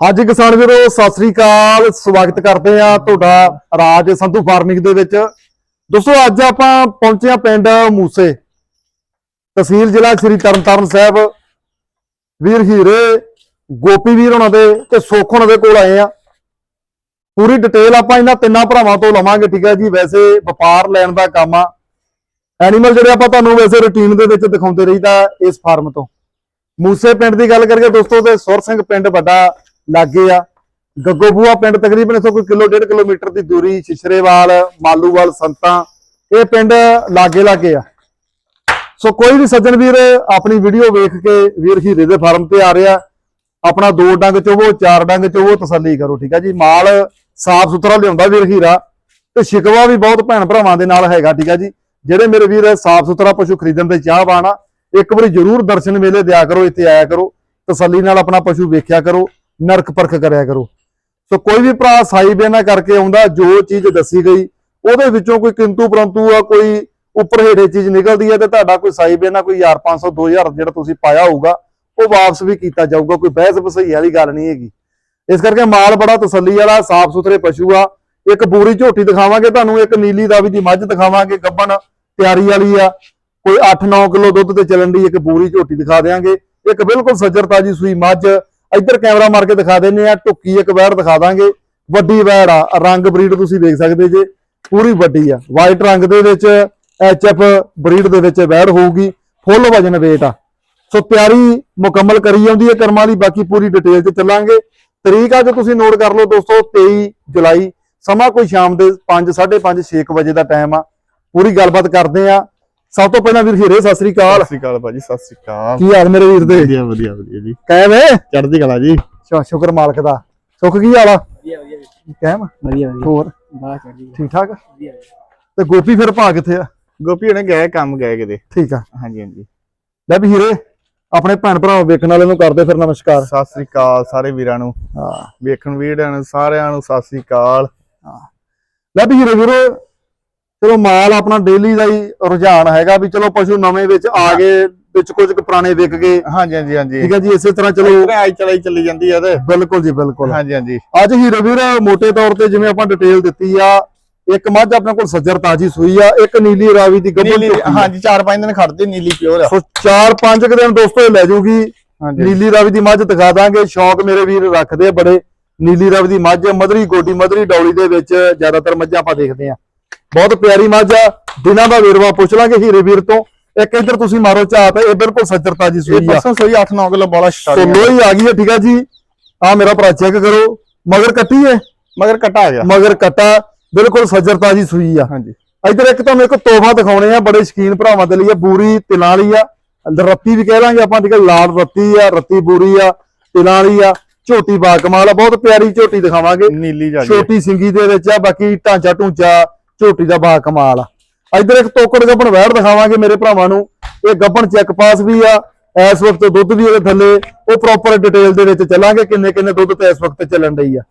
ਹਾਂਜੀ ਕਿਸਾਨ ਵੀਰੋ, ਸਤਿ ਸ੍ਰੀ ਅਕਾਲ। ਸਵਾਗਤ ਕਰਦੇ ਆ ਤੁਹਾਡਾ ਰਾਜ ਸੰਧੂ ਫਾਰਮਿੰਗ ਦੇ ਵਿੱਚ। ਦੋਸਤੋ, ਅੱਜ ਆਪਾਂ ਪਹੁੰਚੇ ਆ ਪਿੰਡ ਮੂਸੇ। ਤਹਿਸੀਲ ਜ਼ਿਲ੍ਹਾ ਸ੍ਰੀ ਤਰਨਤਾਰਨ ਸਾਹਿਬ। ਵੀਰ ਹੀਰੇ, ਗੋਪੀ ਵੀਰ ਉਹਨਾਂ ਦੇ ਤੇ ਸੁੱਖ ਉਹਨਾਂ ਦੇ ਕੋਲ ਆਏ ਆ ਪੂਰੀ ਡਿਟੇਲ ਆਪਾਂ ਇਹਨਾਂ ਤਿੰਨਾਂ ਭਰਾਵਾਂ ਤੋਂ ਲਵਾਂਗੇ, ਠੀਕ ਹੈ ਜੀ। ਵੈਸੇ ਵਪਾਰ ਲੈਣ ਦਾ ਕੰਮ ਆ। ਐਨੀਮਲ ਜਿਹੜੇ ਆਪਾਂ ਤੁਹਾਨੂੰ ਵੈਸੇ ਰੁਟੀਨ ਦੇ ਵਿੱਚ ਦਿਖਾਉਂਦੇ ਰਹੀਦਾ ਇਸ ਫਾਰਮ ਤੋਂ। ਮੂਸੇ ਪਿੰਡ ਦੀ ਗੱਲ ਕਰੀਏ ਦੋਸਤੋ, ਤੇ ਸੁਰ ਸਿੰਘ ਪਿੰਡ ਵੱਡਾ ਲਾਗੇ ਆ। ਗੱਗੋਬੂਆ ਪਿੰਡ ਤਕਰੀਬਨ ਇਥੋਂ ਕੋਈ ਕਿਲੋ, ਡੇਢ ਕਿਲੋਮੀਟਰ ਦੀ ਦੂਰੀ, ਛਿਛਰੇਵਾਲ, ਮਾਲੂਵਾਲ, ਸੰਤਾਂ, ਇਹ ਪਿੰਡ ਲਾਗੇ ਲਾਗੇ ਆ। ਸੋ ਕੋਈ ਵੀ ਸੱਜਣ ਵੀਰ ਆਪਣੀ ਵੀਡੀਓ ਵੇਖ ਕੇ ਵੀਰ ਹੀਰੇ ਦੇ ਫਾਰਮ ਤੇ ਆ ਰਿਹਾ, ਆਪਣਾ ਦੋ ਡੰਗ ਚੋਵੋ, ਚਾਰ ਡੰਗ ਚੋਵੋ, ਤਸੱਲੀ ਕਰੋ, ਠੀਕ ਆ ਜੀ। ਮਾਲ ਸਾਫ਼ ਸੁਥਰਾ ਲਿਆਉਂਦਾ ਵੀਰ ਹੀਰਾ ਤੇ ਸ਼ਿਕਵਾ ਵੀ ਬਹੁਤ ਭੈਣ ਭਰਾਵਾਂ ਦੇ ਨਾਲ ਹੈਗਾ, ਠੀਕ ਆ ਜੀ। ਜਿਹੜੇ ਮੇਰੇ ਵੀਰ ਸਾਫ਼ ਸੁਥਰਾ ਪਸ਼ੂ ਖਰੀਦਣ ਦੇ ਚਾਹਵਾਨ ਆ, ਇੱਕ ਵਾਰੀ ਜਰੂਰ ਦਰਸ਼ਨ ਮੇਲੇ ਦਿਆ ਕਰੋ, ਇੱਥੇ ਆਇਆ ਕਰੋ, ਤਸੱਲੀ ਨਾਲ ਆਪਣਾ ਪਸ਼ੂ ਵੇਖਿਆ ਕਰੋ। ਨਰਕ ਪਰਖ ਕਰਿਆ ਕਰੋ। ਸੋ ਕੋਈ ਵੀ ਭਰਾ ਸਾਈ ਬੇਨਾ ਕਰਕੇ ਆਉਂਦਾ, ਜੋ ਚੀਜ਼ ਦੱਸੀ ਗਈ, ਉਹਦੇ ਵਿੱਚੋਂ ਕੋਈ ਕਿੰਤੂ ਪਰੰਤੂ ਆ, ਕੋਈ ਉੱਪਰ ਹੇਠੇ ਚੀਜ਼ ਨਿਕਲਦੀ ਹੈ ਤੇ ਤੁਹਾਡਾ ਕੋਈ ਸਾਈ ਬੇਨਾ, ਕੋਈ 1500 2000 ਜਿਹੜਾ ਤੁਸੀਂ ਪਾਇਆ ਹੋਊਗਾ, ਉਹ ਵਾਪਸ ਵੀ ਕੀਤਾ ਜਾਊਗਾ। ਕੋਈ ਬਹਿਸ ਬਸਈ ਵਾਲੀ ਗੱਲ ਨਹੀਂ ਹੈਗੀ। ਇਸ ਕਰਕੇ ਮਾਲ ਬੜਾ ਤਸੱਲੀ ਵਾਲਾ, ਸਾਫ਼ ਸੁਥਰੇ ਪਸ਼ੂ ਆ। ਇੱਕ ਬੂਰੀ ਝੋਟੀ ਦਿਖਾਵਾਂਗੇ ਤੁਹਾਨੂੰ, ਇੱਕ ਨੀਲੀ ਦਾਵੀ ਦੀ ਮੱਝ ਦਿਖਾਵਾਂਗੇ, ਗੱਬਣ ਤਿਆਰੀ ਵਾਲੀ ਆ। ਕੋਈ 8-9 ਕਿਲੋ ਦੁੱਧ ਤੇ ਚੱਲਣ ਦੀ ਇੱਕ ਬੂਰੀ ਝੋਟੀ ਦਿਖਾ ਦੇਾਂਗੇ ਇੱਕ ਬਿਲਕੁਲ ਸੱਜਰ ਤਾਜੀ ਸੂਈ ਮੱਝ ਇੱਧਰ ਕੈਮਰਾ ਮਾਰ ਕੇ ਦਿਖਾ ਦਿੰਨੇ ਆ ਟੁੱਕੀ ਇੱਕ ਵੈੜ ਦਿਖਾ ਦਾਂਗੇ। ਵੱਡੀ ਵੈੜ ਆ, ਰੰਗ ਬਰੀਡ ਤੁਸੀਂ ਦੇਖ ਸਕਦੇ ਜੇ, ਪੂਰੀ ਵੱਡੀ ਆ। ਵਾਈਟ ਰੰਗ ਦੇ ਵਿੱਚ ਐਚਐਫ ਬਰੀਡ ਦੇ ਵਿੱਚ ਵੈੜ ਹੋਊਗੀ ਫੁੱਲ ਵਜਨ weight ਆ। ਸੋ ਤਿਆਰੀ ਮੁਕੰਮਲ ਕਰੀ ਜਾਂਦੀ ਹੈ ਕਰਮਾਂ ਦੀ, ਬਾਕੀ ਪੂਰੀ ਡਿਟੇਲ 'ਚ ਚੱਲਾਂਗੇ। ਤਰੀਕ ਆ, ਜੋ ਤੁਸੀਂ ਨੋਟ ਕਰ ਲਓ ਦੋਸਤੋ 23 ਜੁਲਾਈ, ਸਮਾਂ ਕੋਈ ਸ਼ਾਮ ਦੇ 5 5:30 6 ਵਜੇ ਦਾ ਟਾਈਮ ਆ। ਪੂਰੀ ਗੱਲਬਾਤ ਕਰਦੇ ਆ ਸਭ ਤੋਂ ਪਹਿਲਾਂ ਵੀਰ ਹੀਰੇ ਸਤਿ ਸ੍ਰੀ ਅਕਾਲ। ਸਤਿ ਸ਼੍ਰੀ ਅਕਾਲ ਭਾਜੀ ਸਤਿ ਸ਼੍ਰੀ ਅਕਾਲ। ਕੀ ਹਾਲ ਮੇਰੇ ਵੀਰ ਦੇ? ਵਧੀਆ ਵਧੀਆ ਵਧੀਆ ਜੀ। ਕਾਇਮ ਹੈ? ਚੜ੍ਹਦੀ ਕਲਾ ਜੀ। ਸ਼ੁਕਰ ਮਾਲਕ ਦਾ। ਸੁੱਖ ਕੀ ਹਾਲ ਆ? ਵਧੀਆ ਵਧੀਆ ਕਾਇਮ ਵਧੀਆ ਵਧੀਆ। ਹੋਰ? ਬਾਹਰ ਚੜ੍ਹਦੀ ਠੀਕ ਠਾਕ? ਵਧੀਆ ਤੇ ਗੋਪੀ ਫਿਰ ਭਾ ਕਿੱਥੇ ਆ? ਗੋਪੀ ਹੁਣੇ ਗਏ ਕੰਮ ਗਏ ਕਿਤੇ। ਠੀਕ ਆ। ਹਾਂਜੀ ਹਾਂਜੀ। ਲੈ ਵੀ ਹੀਰੇ ਆਪਣੇ ਭੈਣ ਭਰਾ ਵੇਖਣ ਵਾਲੇ ਨੂੰ ਕਰਦੇ ਫਿਰ ਨਮਸਕਾਰ। ਸਤਿ ਸ਼੍ਰੀ ਅਕਾਲ ਸਾਰੇ ਵੀਰਾਂ ਨੂੰ। ਹਾਂ। ਵੇਖਣ ਵੀਰਾਂ ਨੂੰ ਸਾਰਿਆਂ ਨੂੰ ਸਤਿ ਸ਼੍ਰੀ ਅਕਾਲ। ਲੈ ਵੀ ਹੀਰੇ ਵੀਰੋ ਚਲੋ ਮਾਲ ਆਪਣਾ ਡੇਲੀ ਦਾ ਹੀ ਰੁਝਾਨ ਹੈਗਾ ਵੀ ਚਲੋ ਪਸ਼ੂ ਨਵੇਂ ਵਿੱਚ ਆ ਗਏ ਵਿੱਚ ਕੁਝ ਕੁ ਪੁਰਾਣੇ ਵਿਕ ਗਏ। ਹਾਂਜੀ ਹਾਂਜੀ ਹਾਂਜੀ। ਠੀਕ ਹੈ ਜੀ ਇਸੇ ਤਰ੍ਹਾਂ ਚਲੋ ਆਈ ਚਲਾਈ ਚੱਲੀ ਜਾਂਦੀ ਆ ਤੇ। ਬਿਲਕੁਲ ਜੀ ਬਿਲਕੁਲ। ਹਾਂਜੀ ਹਾਂਜੀ। ਅੱਜ ਹੀਰੇ ਵੀਰ ਮੋٹے ਤੌਰ ਤੇ ਜਿਵੇਂ ਆਪਾਂ ਡਿਟੇਲ ਦਿੱਤੀ ਆ ਇੱਕ ਮੱਝ ਆਪਣੇ ਕੋਲ ਸੱਜਰ ਤਾਜੀ ਸੂਈ ਆ ਇੱਕ ਨੀਲੀ ਰਾਵੀ ਦੀ ਗੱਭਣ। ਹਾਂਜੀ 4-5 ਦਿਨ ਖੜਦੀ ਨੀਲੀ ਪਿਓਰ ਆ। ਸੋ 4-5 ਦਿਨ ਦੋਸਤੋ ਇਹ ਲੈ ਜੂਗੀ। ਨੀਲੀ ਰਾਵੀ ਦੀ ਮੱਝ ਦਿਖਾ ਦਾਂਗੇ। ਸ਼ੌਂਕ ਮੇਰੇ ਵੀਰ ਰੱਖਦੇ ਆ ਬੜੇ। ਨੀਲੀ ਰਾਵੀ ਦੀ ਮੱਝ ਮਧਰੀ ਗੋਡੀ ਮਧਰੀ ਡੌਲੀ ਦੇ ਵਿੱਚ ਜ਼ਿਆਦਾਤਰ ਮੱਝਾਂ ਆਪਾਂ ਦੇਖਦੇ ਆ। ਬਹੁਤ ਪਿਆਰੀ ਮੱਝ ਆ। ਦਿਨਾਂ ਦਾ ਵੇਰਵਾ ਪੁੱਛ ਲਾਂਗੇ ਹੀਰੇ ਵੀਰ ਤੋਂ। ਇੱਕ ਇੱਧਰ ਤੁਸੀਂ ਮਾਰੋ ਝਾਤ ਇਹ ਬਿਲਕੁਲ ਸੱਜਰਤਾ ਜੀ ਇਹ ਸੂਈ ਆ। ਪਰਸੋਂ ਸੋਈ 8-9 ਕਿਲੋ ਬੋਲਾ ਸੋ ਸਟਾਰਟ ਲੋਹੀ ਆ ਗਈ ਹੈ ਠੀਕ ਆ ਜੀ। ਆ ਮੇਰਾ ਭਰਾ ਚੈੱਕ ਕਰੋ। ਮਗਰ ਕੱਟੀ ਹੈ? ਮਗਰ ਕਟਾ ਆ ਗਿਆ ਮਗਰ ਕੱਟਾ ਬਿਲਕੁਲ ਸੱਜਰਤਾ ਜੀ ਸੂਈ ਆ। ਹਾਂਜੀ। ਇੱਧਰ ਇੱਕ ਤੁਹਾਨੂੰ ਇੱਕ ਤੋਹਫਾ ਦਿਖਾਉਣੇ ਆ ਬੜੇ ਸ਼ਕੀਨ ਭਰਾਵਾਂ ਦੇ ਲਈ ਆ ਬੂਰੀ ਤਿਲਾਂ ਵਾਲੀ ਆ। ਰੱਤੀ ਵੀ ਕਹਿ ਲਾਂਗੇ ਆਪਾਂ ਠੀਕ ਆ ਲਾਲ ਰੱਤੀ ਆ ਰੱਤੀ ਬੂਰੀ ਆ ਤਿਲਾਂ ਵਾਲੀ ਆ ਝੋਟੀ ਬਾ ਕਮਾਲ ਆ ਬਹੁਤ ਪਿਆਰੀ ਝੋਟੀ ਦਿਖਾਵਾਂਗੇ। ਨੀਲੀ ਛੋਟੀ ਸਿੰਗੀ ਦੇ ਵਿੱਚ ਆ ਬਾਕੀ ਢਾਂਚਾ ਢੂੰਚਾ ਝੋਟੀ ਦਾ ਬਾ ਕਮਾਲ ਆ। ਇੱਧਰ ਇੱਕ ਤੋਕੜ ਗੱਬਣ ਵਹਿੜ ਦਿਖਾਵਾਂਗੇ ਮੇਰੇ ਭਰਾਵਾਂ ਨੂੰ। ਇਹ ਗੱਬਣ ਚੈੱਕ ਪਾਸ ਵੀ ਆ ਇਸ ਵਕਤ ਦੁੱਧ ਵੀ ਇਹਦੇ ਥੱਲੇ। ਉਹ ਪ੍ਰੋਪਰ ਡਿਟੇਲ ਦੇ ਵਿੱਚ ਚੱਲਾਂਗੇ ਕਿੰਨੇ ਕਿੰਨੇ ਦੁੱਧ ਤੇ ਇਸ ਵਕਤ ਚੱਲਣ ਡਈ ਆ।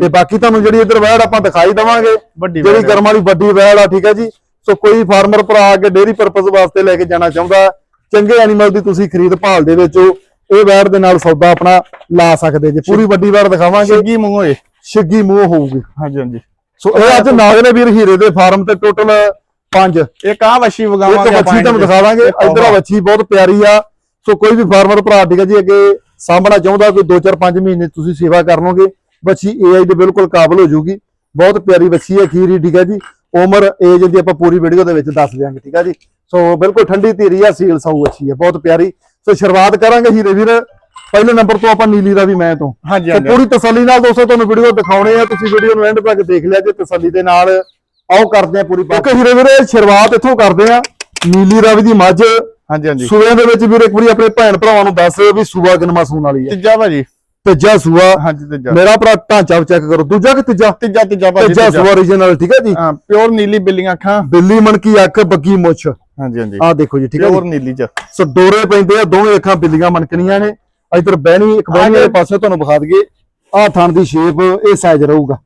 ਤੇ ਬਾਕੀ ਤੁਹਾਨੂੰ ਜਿਹੜੀ ਇੱਧਰ ਵਹਿੜ ਆਪਾਂ ਦਿਖਾਈ ਦਵਾਂਗੇ ਜਿਹੜੀ ਵੈੜ ਆ। ਕਰਮ ਵਾਲੀ ਵੱਡੀ ਵੈੜ ਆ ਠੀਕ ਹੈ ਜੀ। ਸੋ ਕੋਈ ਫਾਰਮਰ ਭਰਾ ਅੱਗੇ ਡੇਰੀ ਪਰਪਸ ਵਾਸਤੇ ਲੈ ਕੇ ਜਾਣਾ ਚਾਹੁੰਦਾ ਚੰਗੇ ਐਨੀਮਲ ਦੀ ਤੁਸੀਂ ਖਰੀਦ ਭਾਲ ਦੇ ਵਿੱਚ ਇਹ ਵੈੜ ਦੇ ਨਾਲ ਸੌਦਾ ਆਪਣਾ ਲਾ ਸਕਦੇ ਜੇ। ਪੂਰੀ ਵੱਡੀ ਵੈੜ ਦਿਖਾਵਾਂਗੇ। ਛਿੱਗੀ ਮੂੰਹ ਹੋਏ। ਛਿੱਗੀ ਮੂੰਹ ਹੋਊਗੀ। ਹਾਂਜੀ ਹਾਂਜੀ। ਸੋ ਇਹ ਅੱਜ ਨਾਗਲੇ ਵੀਰ ਹੀਰੇ ਦੇ ਫਾਰਮ ਤੇ ਟੋਟਲ 5 ਇੱਕ ਆ ਇੱਕ ਵਗਾਵਾਂਗੇ ਵੱਛੀ ਤੁਹਾਨੂੰ ਦਿਖਾ ਦਾਂਗੇ। ਇਧਰ ਆ ਵੱਛੀ ਬਹੁਤ ਪਿਆਰੀ ਆ। ਸੋ ਕੋਈ ਵੀ ਫਾਰਮਰ ਭਰਾ ਠੀਕ ਹੈ ਜੀ ਅੱਗੇ ਸਾਂਭਣਾ ਚਾਹੁੰਦਾ ਕੋਈ 2-4-5 ਮਹੀਨੇ ਤੁਸੀਂ ਸੇਵਾ ਕਰ ਲਓਗੇ ਵੱਛੀ ਏਆਈ ਦੇ ਬਿਲਕੁਲ ਕਾਬਲ ਹੋ ਜਾਊਗੀ ਬਹੁਤ ਪਿਆਰੀ ਵੱਛੀ ਹੈ ਖੀਰੀ ਠੀਕ ਹੈ ਜੀ। ਉਮਰ ਏਜ ਦੀ ਆਪਾਂ ਪੂਰੀ ਵੀਡੀਓ ਦੇ ਵਿੱਚ ਦੱਸ ਦਿਆਂਗੇ ਠੀਕ ਹੈ ਜੀ। ਸੋ ਬਿਲਕੁਲ ਠੰਡੀ ਧੀਰੀ ਆ ਸੀਲ ਸਾਊ ਅੱਛੀ ਹੈ ਬਹੁਤ ਪਿਆਰੀ। ਸੋ ਸ਼ੁਰੂਆਤ ਕਰਾਂਗੇ ਹੀਰੇ ਵੀਰ। ਪਹਿਲੇ ਨੰਬਰ ਤੋਂ ਆਪਾਂ ਨੀਲੀ ਦਾ ਵੀ ਮੈਂ ਤੋਂ। ਹਾਂਜੀ ਤੇ ਪੂਰੀ ਤਸੱਲੀ ਨਾਲ ਦੋਸਤੋ ਤੁਹਾਨੂੰ ਵੀਡੀਓ ਦਿਖਾਉਣੇ ਆ ਤੁਸੀਂ ਵੀਡੀਓ ਨੂੰ ਐਂਡ ਤੱਕ ਦੇਖ ਲਿਆ ਜੇ ਤਸੱਲੀ ਦੇ ਨਾਲ ਆਓ ਕਰਦੇ ਆ ਪੂਰੀ ਓਕੇ ਹੀਰੇ ਵੀਰੇ ਸ਼ੁਰੂਆਤ ਇੱਥੋਂ ਕਰਦੇ ਆ। ਨੀਲੀ ਰਾਵੀ ਦੀ ਮੱਝ। ਹਾਂਜੀ ਹਾਂਜੀ। ਸੂਏ ਦੇ ਵਿੱਚ ਵੀਰੇ ਇੱਕ ਵਾਰੀ ਆਪਣੇ ਭੈਣ ਭਰਾਵਾਂ ਨੂੰ ਦੱਸ ਵੀ ਸੂਆ ਕਿੰਨਾ ਸੂਣ ਵਾਲੀ ਹੈ। ਤੀਜਾ ਭਾਜੀ। ਤੀਜਾ ਸੂਆ। ਹਾਂਜੀ ਤੀਜਾ। ਮੇਰਾ ਭਰਾ ਢਾਂਚਾ ਚੈੱਕ ਕਰੋ। ਦੂਜਾ ਕਿ ਤੀਜਾ? ਤੀਜਾ ਤੀਜਾ ਭਾਜੀ ਤੀਜਾ ਸੂਆ origignal ਠੀਕ ਹੈ ਜੀ? ਹਾਂ ਪਿਓਰ ਨੀਲੀ ਬਿੱਲੀਆਂ ਅੱਖਾਂ। ਬਿੱਲੀ ਮਣਕੀ ਅੱਖ ਬੱਗੀ ਮੁੱਛ। ਹਾਂਜੀ ਹਾਂਜੀ। ਆਹ ਦੇਖੋ ਜੀ ਠੀਕ ਹੈ ਪਿਓਰ ਨੀਲੀ ਚ। ਸੋ ਡੋਰੇ ਪੈਂਦੇ ਆ ਦੋਵੇਂ ਅੱਖਾਂ ਬਿੱਲੀਆਂ ਮਣਕਣੀਆਂ ਨੇ। ਇਧਰ ਬਹਿਣੀ ਇੱਕ ਬਹਿਣੀ ਵਾਲੇ ਪਾਸੇ ਤੁਹਾਨੂੰ ਵਿਖਾ ਦਈਏ। ਆਹ ਥਣ ਦੀ ਸ਼ੇਪ ਇਹ ਸਾਈਜ਼ ਰਹੂਗਾ।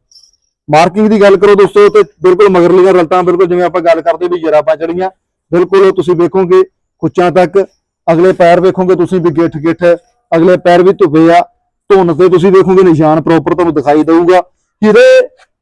ਮਾਰਕਿੰਗ ਦੀ ਗੱਲ ਕਰੋ ਦੋਸਤੋ ਤੇ ਬਿਲਕੁਲ ਮਗਰਲੀਆਂ ਰਲਟਾਂ ਬਿਲਕੁਲ ਜਿਵੇਂ ਆਪਾਂ ਗੱਲ ਕਰਦੇ ਵੀ ਜਰਾਬਾਂ ਚੜੀਆਂ ਬਿਲਕੁਲ ਤੁਸੀਂ ਵੇਖੋਗੇ ਕੁੱਚਾਂ ਤੱਕ। ਅਗਲੇ ਪੈਰ ਵੇਖੋਗੇ ਤੁਸੀਂ ਵੀ ਗਿੱਠ ਗਿੱਠ ਅਗਲੇ ਪੈਰ ਵੀ ਧੁੱਪੇ ਆ। ਧੁੰਨ ਤੇ ਤੁਸੀਂ ਵੇਖੋਗੇ ਨਿਸ਼ਾਨ ਪ੍ਰੋਪਰ ਤੁਹਾਨੂੰ ਦਿਖਾਈ ਦਊਗਾ। ਹੀਰੇ